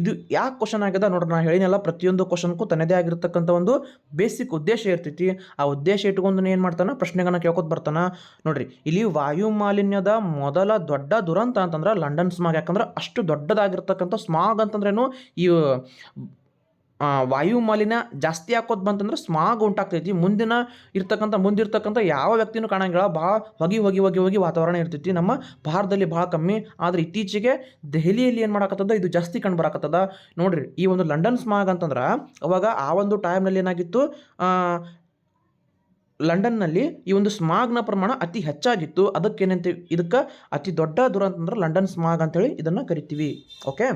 ಇದು ಯಾಕೆ ಕ್ವಶನ್ ಆಗ್ಯದ? ನೋಡ್ರಿ, ನಾ ಹೇಳಿನಲ್ಲ ಪ್ರತಿಯೊಂದು ಕ್ವಶನ್ಗೂ ತನ್ನದೇ ಆಗಿರ್ತಕ್ಕಂಥ ಒಂದು ಬೇಸಿಕ್ ಉದ್ದೇಶ ಇರ್ತೈತಿ. ಆ ಉದ್ದೇಶ ಇಟ್ಕೊಂಡು ಏನು ಮಾಡ್ತಾನೆ? ಪ್ರಶ್ನೆಗಳನ್ನ ಕೇಳ್ಕೊತ ಬರ್ತಾನ. ನೋಡ್ರಿ, ಇಲ್ಲಿ ವಾಯು ಮಾಲಿನ್ಯದ ಮೊದಲ ದೊಡ್ಡ ದುರಂತ ಅಂತಂದ್ರೆ ಲಂಡನ್ ಸ್ಮಾಗ್. ಯಾಕಂದ್ರೆ ಅಷ್ಟು ದೊಡ್ಡದಾಗಿರ್ತಕ್ಕಂಥ ಸ್ಮಾಗ್ ಅಂತಂದ್ರೇನು? ಈ ವಾಯು ಮಾಲಿನ್ಯ ಜಾಸ್ತಿ ಹಾಕೋದು ಬಂತಂದ್ರೆ ಸ್ಮಾಗ್ ಉಂಟಾಗ್ತೈತಿ. ಮುಂದಿನ ಇರ್ತಕ್ಕಂಥ ಮುಂದಿರ್ತಕ್ಕಂಥ ಯಾವ ವ್ಯಕ್ತಿನೂ ಕಾಣಂಗಿಲ್ಲ. ಭಾಳ ಹೊಗಿ ಹೊಗಿ ಹೊಗಿ, ಹೋಗಿ ವಾತಾವರಣ ಇರ್ತೈತಿ. ನಮ್ಮ ಭಾರತದಲ್ಲಿ ಭಾಳ ಕಮ್ಮಿ. ಆದರೆ ಇತ್ತೀಚೆಗೆ ದೆಹಲಿಯಲ್ಲಿ ಏನು ಮಾಡಕತ್ತದ? ಇದು ಜಾಸ್ತಿ ಕಂಡು ಬರಾಕತ್ತದ. ನೋಡ್ರಿ, ಈ ಒಂದು ಲಂಡನ್ ಸ್ಮಾಗ್ ಅಂತಂದ್ರೆ ಅವಾಗ ಆ ಒಂದು ಟೈಮ್ನಲ್ಲಿ ಏನಾಗಿತ್ತು? ಲಂಡನ್ನಲ್ಲಿ ಈ ಒಂದು ಸ್ಮಾಗ್ನ ಪ್ರಮಾಣ ಅತಿ ಹೆಚ್ಚಾಗಿತ್ತು. ಅದಕ್ಕೇನಂತ, ಇದಕ್ಕೆ ಅತಿ ದೊಡ್ಡ ದುರಂತ ಅಂದ್ರೆ ಲಂಡನ್ ಸ್ಮಾಗ್ ಅಂತೇಳಿ ಇದನ್ನು ಕರಿತೀವಿ. ಓಕೆ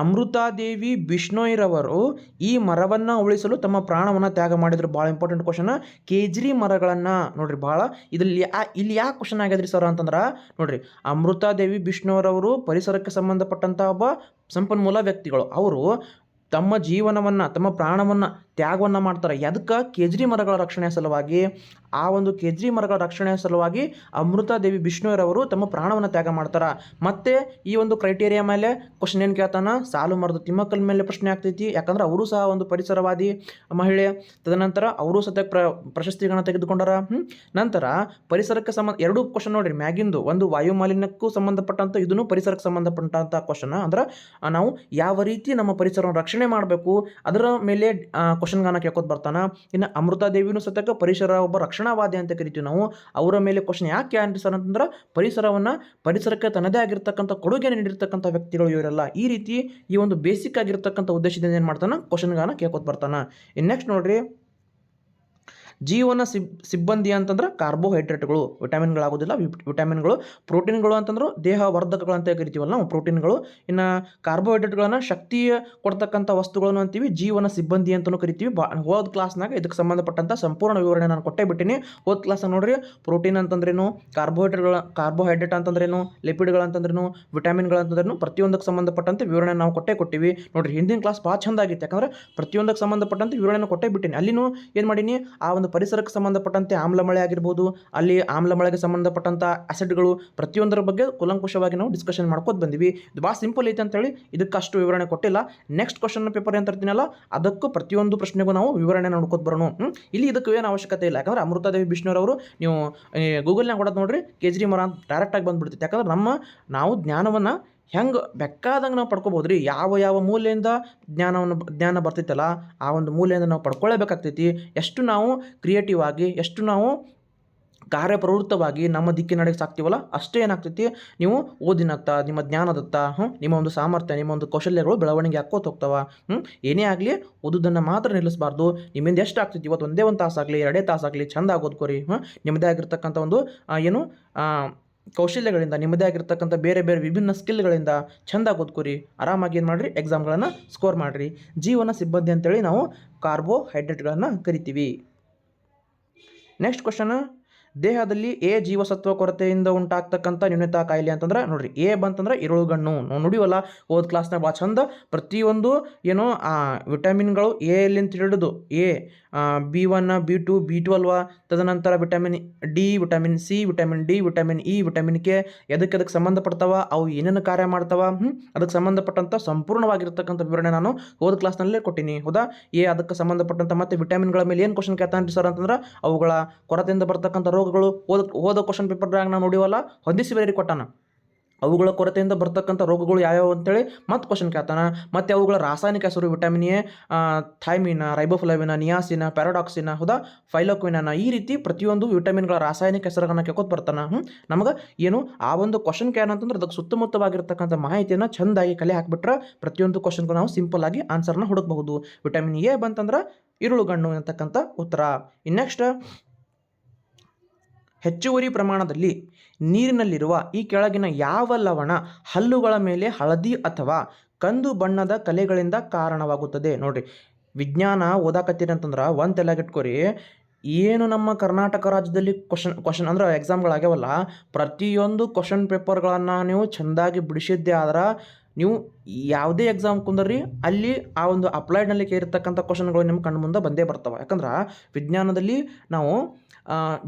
ಅಮೃತಾದೇವಿ ಬಿಷ್ಣೋಯ್ರವರು ಈ ಮರವನ್ನು ಉಳಿಸಲು ತಮ್ಮ ಪ್ರಾಣವನ್ನು ತ್ಯಾಗ ಮಾಡಿದ್ರು. ಭಾಳ ಇಂಪಾರ್ಟೆಂಟ್ ಕ್ವಶನ್ ಕೇಜ್ರಿ ಮರಗಳನ್ನು ನೋಡ್ರಿ ಭಾಳ ಇದ್ರಲ್ಲಿ ಇಲ್ಲಿ ಯಾಕೆ ಕ್ವಶನ್ ಆಗ್ಯದ್ರಿ ಸರ್ ಅಂತಂದ್ರೆ, ನೋಡ್ರಿ, ಅಮೃತಾದೇವಿ ಬಿಷ್ಣೋರವರು ಪರಿಸರಕ್ಕೆ ಸಂಬಂಧಪಟ್ಟಂಥ ಒಬ್ಬ ಸಂಪನ್ಮೂಲ ವ್ಯಕ್ತಿಗಳು. ಅವರು ತಮ್ಮ ಜೀವನವನ್ನು, ತಮ್ಮ ಪ್ರಾಣವನ್ನು ತ್ಯಾಗವನ್ನು ಮಾಡ್ತಾರೆ. ಎದಕ್ಕೆ ಕೇಜ್ರಿ ಮರಗಳ ರಕ್ಷಣೆಯ ಸಲುವಾಗಿ, ಆ ಒಂದು ಕೇಜ್ರಿ ಮರಗಳ ರಕ್ಷಣೆಯ ಸಲುವಾಗಿ ಅಮೃತಾದೇವಿ ಬಿಷ್ಣುರವರು ತಮ್ಮ ಪ್ರಾಣವನ್ನು ತ್ಯಾಗ ಮಾಡ್ತಾರೆ. ಮತ್ತು ಈ ಒಂದು ಕ್ರೈಟೇರಿಯಾ ಮೇಲೆ ಕ್ವಶನ್ ಏನು ಕೇಳ್ತಾನೆ? ಸಾಲು ಮರದ ತಿಮ್ಮಕ್ಕಲ್ ಮೇಲೆ ಪ್ರಶ್ನೆ ಆಗ್ತೈತಿ. ಯಾಕಂದ್ರೆ ಅವರು ಸಹ ಒಂದು ಪರಿಸರವಾದಿ ಮಹಿಳೆ. ತದನಂತರ ಅವರು ಸತ್ಯ ಪ್ರ, ಪ್ರಶಸ್ತಿಗಳನ್ನ ತೆಗೆದುಕೊಂಡಾರ. ನಂತರ ಪರಿಸರಕ್ಕೆ ಸಂಬಂಧ, ಎರಡು ಕ್ವಶನ್ ನೋಡಿರಿ, ಮ್ಯಾಗಿಂದು. ಒಂದು ವಾಯು ಮಾಲಿನ್ಯಕ್ಕೂ ಸಂಬಂಧಪಟ್ಟಂಥ ಇದನ್ನು ಪರಿಸರಕ್ಕೆ ಸಂಬಂಧಪಟ್ಟಂಥ ಕ್ವಶನ್ ಅಂದ್ರೆ ನಾವು ಯಾವ ರೀತಿ ನಮ್ಮ ಪರಿಸರವನ್ನು ರಕ್ಷಣೆ ಮಾಡಬೇಕು, ಅದರ ಮೇಲೆ ಕ್ವಶನ್ಗಾನ ಕೇಳ್ಕೊತ ಬರ್ತಾನ. ಇನ್ನು ಅಮೃತಾದೇವಿನೂ ಸತಕ ಪರಿಸರ ಒಬ್ಬ ರಕ್ಷಣಾವಾದಿ ಅಂತ ಕರಿತೀವಿ ನಾವು. ಅವರ ಮೇಲೆ ಕ್ವಶನ್ ಯಾಕೆ ಯಾರು ಅಂತಂದ್ರೆ ಪರಿಸರವನ್ನು ಪರಿಸರಕ್ಕೆ ತನ್ನದೇ ಆಗಿರ್ತಕ್ಕಂಥ ಕೊಡುಗೆ ನೀಡಿರ್ತಕ್ಕಂಥ ವ್ಯಕ್ತಿಗಳು ಇವರೆಲ್ಲ. ಈ ರೀತಿ ಈ ಒಂದು ಬೇಸಿಕ್ ಆಗಿರ್ತಕ್ಕಂಥ ಉದ್ದೇಶದಿಂದ ಏನು ಮಾಡ್ತಾನೆ? ಕ್ವಶನ್ಗಾನ ಕೇಳ್ಕೊತ ಬರ್ತಾನೆ. ಇನ್ನು ನೆಕ್ಸ್ಟ್ ನೋಡ್ರಿ. ಜೀವನ ಸಿಬ್, ಸಿಬ್ಬಂದಿ ಅಂತಂದ್ರೆ ಕಾರ್ಬೋಹೈಡ್ರೇಟ್ಗಳು, ವಿಟಮಿನ್ಗಳಾಗೋದಿಲ್ಲ ವಿಟ್- ವಿಟಮಿನ್ಗಳು, ಪ್ರೋಟೀನ್ಗಳು ಅಂತಂದ್ರೆ ದೇಹ ವರ್ಧಕಗಳು ಅಂತ ಕರಿತೀವಲ್ಲ ನಾವು ಪ್ರೋಟೀನ್ಗಳು. ಇನ್ನು ಕಾರ್ಬೋಹೈಡ್ರೇಟ್ಗಳನ್ನು ಶಕ್ತಿ ಕೊಡ್ತಕ್ಕಂಥ ವಸ್ತುಗಳನ್ನು ಅಂತೀವಿ, ಜೀವನ ಸಿಬ್ಬಂದಿ ಅಂತಲೂ ಕರಿತೀವಿ. ಬಾ, ಹೋದ ಕ್ಲಾಸ್ನಾಗ ಇದಕ್ಕೆ ಸಂಬಂಧಪಟ್ಟಂಥ ಸಂಪೂರ್ಣ ವಿವರಣೆ ನಾನು ಕೊಟ್ಟೇ ಬಿಟ್ಟಿನಿ. ಹೋದ ಕ್ಲಾಸ್ ನೋಡ್ರಿ, ಪ್ರೋಟೀನ್ ಅಂತಂದ್ರೇನು, ಕಾರ್ಬೋಹೈಡ್ರೇಟ್ಗಳ, ಕಾರ್ಬೋಹೈಡ್ರೇಟ್ ಅಂತಂದ್ರೇನು, ಲಿಪಿಡ್ಗಳು ಅಂತಂದ್ರೇನು, ವಿಟಮಿನ್ಗಳು ಅಂತಂದ್ರೇನು, ಪ್ರತಿಯೊಂದಕ್ಕೆ ಸಂಬಂಧಪಟ್ಟಂತೆ ವಿವರಣೆ ನಾವು ಕೊಟ್ಟೇ ಕೊಟ್ಟಿವಿ. ನೋಡ್ರಿ ಹಿಂದಿನ ಕ್ಲಾಸ್ ಭಾಳ ಚಂದ ಆಗಿತ್ತು. ಯಾಕಂದ್ರೆ ಪ್ರತಿಯೊಂದಕ್ಕೆ ಸಂಬಂಧಪಟ್ಟಂತೆ ವಿವರಣೆ ಕೊಟ್ಟೇ ಬಿಟ್ಟಿನಿ. ಅಲ್ಲಿನೂ ಏನು ಮಾಡೀನಿ, ಆ ಒಂದು ಪರಿಸರಕ್ಕೆ ಸಂಬಂಧಪಟ್ಟಂತೆ ಆಮ್ಲ ಮಳೆ ಆಗಿರ್ಬೋದು, ಅಲ್ಲಿ ಆಮ್ಲ ಮಳೆಗೆ ಸಂಬಂಧಪಟ್ಟಂಥ ಆಸಿಡ್ಗಳು ಪ್ರತಿಯೊಂದರ ಬಗ್ಗೆ ಕುಲಂಕುಷವಾಗಿ ನಾವು ಡಿಸ್ಕಷನ್ ಮಾಡ್ಕೋತ ಬಂದಿವಿ. ಇದು ಭಾಳ ಸಿಂಪಲ್ ಐತೆ ಅಂತೇಳಿ ಇದಕ್ಕೆ ಅಷ್ಟು ವಿವರಣೆ ಕೊಟ್ಟಿಲ್ಲ. ನೆಕ್ಸ್ಟ್ ಕ್ವಶನ್ ಪೇಪರ್ ಅಂತ ತರ್ತೀನಲ್ಲ, ಅದಕ್ಕೂ ಪ್ರತಿಯೊಂದು ಪ್ರಶ್ನೆಗೂ ನಾವು ವಿವರಣೆ ನೋಡ್ಕೋತ ಬರೋಣ. ಇಲ್ಲಿ ಇದಕ್ಕೆ ಏನು ಅವಶ್ಯಕತೆ ಇಲ್ಲ. ಯಾಕಂದ್ರೆ ಅಮೃತಾದೇವಿ ಬಿಷ್ಣುರವರು ನೀವು ಗೂಗಲ್ನಾಗ ಕೊಡೋದು ನೋಡ್ರಿ ಕೇಜ್ರಿ ಮರ ಡೈರೆಕ್ಟಾಗಿ ಬಂದ್ಬಿಡ್ತೈತೆ. ಯಾಕಂದ್ರೆ ನಮ್ಮ, ನಾವು ಜ್ಞಾನವನ್ನು ಹೆಂಗೆ ಬೇಕಾದಂಗೆ ನಾವು ಪಡ್ಕೋಬೋದು ರೀ ಯಾವ ಯಾವ ಮೂಲೆಯಿಂದ ಜ್ಞಾನವನ್ನು ಜ್ಞಾನ ಬರ್ತೈತಲ್ಲ, ಆ ಒಂದು ಮೂಲೆಯಿಂದ ನಾವು ಪಡ್ಕೊಳ್ಳೇಬೇಕಾಗ್ತೈತಿ ಎಷ್ಟು ನಾವು ಕ್ರಿಯೇಟಿವ್ ಆಗಿ, ಎಷ್ಟು ನಾವು ಕಾರ್ಯಪ್ರವೃತ್ತವಾಗಿ ನಮ್ಮ ದಿಕ್ಕಿನಡೆಗೆ ಸಾಕ್ತೀವಲ್ಲ, ಅಷ್ಟೇ ಏನಾಗ್ತೈತಿ? ನೀವು ಓದಿನತ್ತ, ನಿಮ್ಮ ಜ್ಞಾನದತ್ತ ಹ್ಞೂ ನಿಮ್ಮ ಒಂದು ಸಾಮರ್ಥ್ಯ, ನಿಮ್ಮ ಒಂದು ಕೌಶಲ್ಯಗಳು ಬೆಳವಣಿಗೆ ಹಾಕೋತ ಹೋಗ್ತಾವ ಹ್ಞೂ ಏನೇ ಆಗಲಿ ಓದೋದನ್ನು ಮಾತ್ರ ನಿಲ್ಲಿಸಬಾರ್ದು. ನಿಮ್ಮಿಂದ ಎಷ್ಟು ಆಗ್ತೈತಿ? ಇವತ್ತು ಒಂದೇ ಒಂದು ತಾಸಾಗಲಿ, ಎರಡೇ ತಾಸಾಗಲಿ, ಚಂದ ಆಗೋದ್ಕೋರಿ ಹ್ಞೂ ನಿಮ್ಮದೇ ಆಗಿರ್ತಕ್ಕಂಥ ಒಂದು ಏನು ಕೌಶಲ್ಯಗಳಿಂದ ನಿಮ್ಮದೇ ಆಗಿರ್ತಕ್ಕಂಥ ಬೇರೆ ಬೇರೆ ವಿಭಿನ್ನ ಸ್ಕಿಲ್ಗಳಿಂದ ಚೆಂದಾಗಿ ಓದ್ಕೊರಿ ಆರಾಮಾಗಿ ಏನು ಮಾಡಿರಿ? ಎಕ್ಸಾಮ್ಗಳನ್ನು ಸ್ಕೋರ್ ಮಾಡಿರಿ. ಜೀವನ ಸಿಬ್ಬಂದಿ ಅಂತೇಳಿ ನಾವು ಕಾರ್ಬೋಹೈಡ್ರೇಟ್ಗಳನ್ನು ಕರಿತೀವಿ. ನೆಕ್ಸ್ಟ್ ಕ್ವಶನ್ ದೇಹದಲ್ಲಿ ಎ ಜೀವಸತ್ವ ಕೊರತೆಯಿಂದ ಉಂಟಾಗ್ತಕ್ಕಂಥ ನ್ಯೂನತಾ ಕಾಯಿಲೆ ಅಂತಂದ್ರೆ ನೋಡ್ರಿ, ಎ ಬಂತಂದ್ರೆ ಇರುಳುಗಣ್ಣು ನಾವು ನುಡಿವಲ್ಲ ಓದ್ ಕ್ಲಾಸ್ನಾಗ ಭಾಳ ಚಂದ ಪ್ರತಿಯೊಂದು ಏನು ವಿಟಮಿನ್ಗಳು ಎ ಎಲ್ಲಿಂದ ಹಿಡಿದು, A B one, B two, B twelve ತದನಂತರ vitamin D, vitamin C, vitamin D, vitamin E, vitamin K ಎದಕ್ಕೆ ಅದಕ್ಕೆ ಸಂಬಂಧಪಡ್ತಾವ, ಅವು ಏನೇನು ಕಾರ್ಯ ಮಾಡ್ತಾವ? ಅದಕ್ಕೆ ಸಂಬಂಧಪಟ್ಟಂಥ ಸಂಪೂರ್ಣವಾಗಿರ್ತಕ್ಕಂಥ ವಿವರಣೆ ನಾನು ಹೋದ ಕ್ಲಾಸ್ನಲ್ಲೇ ಕೊಟ್ಟಿನಿ ಹೌದಾ ಎ ಅದಕ್ಕೆ ಸಂಬಂಧಪಟ್ಟಂಥ ಮತ್ತೆ ವಿಟಮಿನ್ಗಳ ಮೇಲೆ ಏನು ಕ್ವಶನ್ ಕೇಳ್ತಾನೆ ಸರ್ ಅಂತಂದ್ರೆ, ಅವುಗಳ ಕೊರತೆಯಿಂದ ಬರ್ತಕ್ಕಂಥ ರೋಗಗಳು ಓದ ಹೋದ ಕ್ವಶನ್ ಪೇಪರ್ದಾಗ ನಾವು ನೋಡಿವಲ್ಲ ಹೊಂದಿಸಿ ಬೇರೆ ಕೊಟ್ಟಾನ. ಅವುಗಳ ಕೊರತೆಯಿಂದ ಬರ್ತಕ್ಕಂಥ ರೋಗಗಳು ಯಾವ್ಯಾವ ಅಂತೇಳಿ ಮತ್ತೆ ಕ್ವಶನ್ ಕೇಳ್ತಾನ. ಮತ್ತು ಅವುಗಳ ರಾಸಾಯನಿಕ ಹೆಸರು ವಿಟಮಿನ್ ಎ ಥೈಮಿನ ರೈಬೋಫ್ಲೈವಿನ ನಿಯಾಸಿನ ಪ್ಯಾರಾಡಾಕ್ಸಿನ ಹೌದಾ? ಫೈಲೋಕ್ವಿನ ಈ ರೀತಿ ಪ್ರತಿಯೊಂದು ವಿಟಮಿನ್ಗಳ ರಾಸಾಯನಿಕ ಹೆಸರುಗಳನ್ನ ಕೇಳ್ಕೊತ ಬರ್ತಾನೆ. ಹ್ಞೂ ನಮಗೆ ಏನು ಆ ಒಂದು ಕ್ವಶನ್ ಅಂತಂದ್ರೆ ಅದಕ್ಕೆ ಸುತ್ತಮುತ್ತವಾಗಿರ್ತಕ್ಕಂಥ ಮಾಹಿತಿಯನ್ನು ಚೆಂದಾಗಿ ಕಲೆ ಹಾಕ್ಬಿಟ್ರೆ ಪ್ರತಿಯೊಂದು ಕ್ವಶನ್ಗೂ ನಾವು ಸಿಂಪಲ್ ಆಗಿ ಆನ್ಸರ್ನ ಹುಡುಕಬಹುದು. ವಿಟಮಿನ್ ಎ ಬಂತಂದ್ರೆ ಇರುಳುಗಣ್ಣು ಅಂತಕ್ಕಂಥ ಉತ್ತರ. ಇನ್ನು ನೆಕ್ಸ್ಟ್ ಹೆಚ್ಚುವರಿ ಪ್ರಮಾಣದಲ್ಲಿ ನೀರಿನಲ್ಲಿರುವ ಈ ಕೆಳಗಿನ ಯಾವ ಲವಣ ಹಲ್ಲುಗಳ ಮೇಲೆ ಹಳದಿ ಅಥವಾ ಕಂದು ಬಣ್ಣದ ಕಲೆಗಳಿಂದ ಕಾರಣವಾಗುತ್ತದೆ? ನೋಡ್ರಿ, ವಿಜ್ಞಾನ ಓದಾಕತ್ತೀರಿ ಅಂತಂದ್ರೆ ಒಂದು ತಲೆಗಿಟ್ಕೊರಿ ಏನು ನಮ್ಮ ಕರ್ನಾಟಕ ರಾಜ್ಯದಲ್ಲಿ ಕ್ವಶನ್ ಕ್ವಶನ್ ಅಂದ್ರೆ ಎಕ್ಸಾಮ್ಗಳಾಗ್ಯಾವಲ್ಲ ಪ್ರತಿಯೊಂದು ಕ್ವಶನ್ ಪೇಪರ್ಗಳನ್ನು ನೀವು ಚೆಂದಾಗಿ ಬಿಡಿಸಿದ್ದೆ ಆದ್ರೆ ನೀವು ಯಾವುದೇ ಎಕ್ಸಾಮ್ ಕುಂದ್ರಿ, ಅಲ್ಲಿ ಆ ಒಂದು ಅಪ್ಲೈಡ್ನಲ್ಲಿ ಇರತಕ್ಕಂಥ ಕ್ವಶನ್ಗಳು ನಿಮ್ಮ ಕಣ್ಣು ಮುಂದೆ ಬಂದೇ ಬರ್ತವೆ. ಯಾಕಂದ್ರೆ ವಿಜ್ಞಾನದಲ್ಲಿ ನಾವು